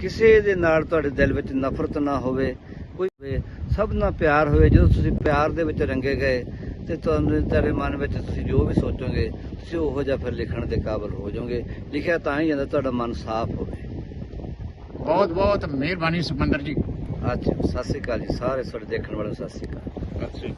A: ਕਿਸੇ ਦੇ ਨਾਲ ਤੁਹਾਡੇ ਦਿਲ ਵਿੱਚ ਨਫ਼ਰਤ ਨਾ ਹੋਵੇ ਕੋਈ ਹੋਵੇ, ਸਭ ਨਾਲ ਪਿਆਰ ਹੋਵੇ। ਜਦੋਂ ਤੁਸੀਂ ਪਿਆਰ ਦੇ ਵਿੱਚ ਰੰਗੇ ਗਏ ਤੇ ਤੁਹਾਨੂੰ ਤੁਹਾਡੇ ਮਨ ਵਿੱਚ ਤੁਸੀਂ ਜੋ ਵੀ ਸੋਚੋਗੇ ਤੁਸੀਂ ਉਹੋ ਜਿਹਾ ਫਿਰ ਲਿਖਣ ਦੇ ਕਾਬਿਲ ਹੋ ਜਾਓਗੇ। ਲਿਖਿਆ ਤਾਂ ਹੀ ਜਾਂਦਾ ਤੁਹਾਡਾ ਮਨ ਸਾਫ਼ ਹੋਵੇ।
D: ਬਹੁਤ ਬਹੁਤ ਮਿਹਰਬਾਨੀ ਸਮੰਦਰ ਜੀ।
A: ਅੱਛਾ ਸਤਿ ਸ੍ਰੀ ਅਕਾਲ ਜੀ ਸਾਰੇ ਤੁਹਾਡੇ ਦੇਖਣ ਵਾਲੇ ਸਤਿ ਸ੍ਰੀ ਅਕਾਲ।
D: ਅੱਛਾ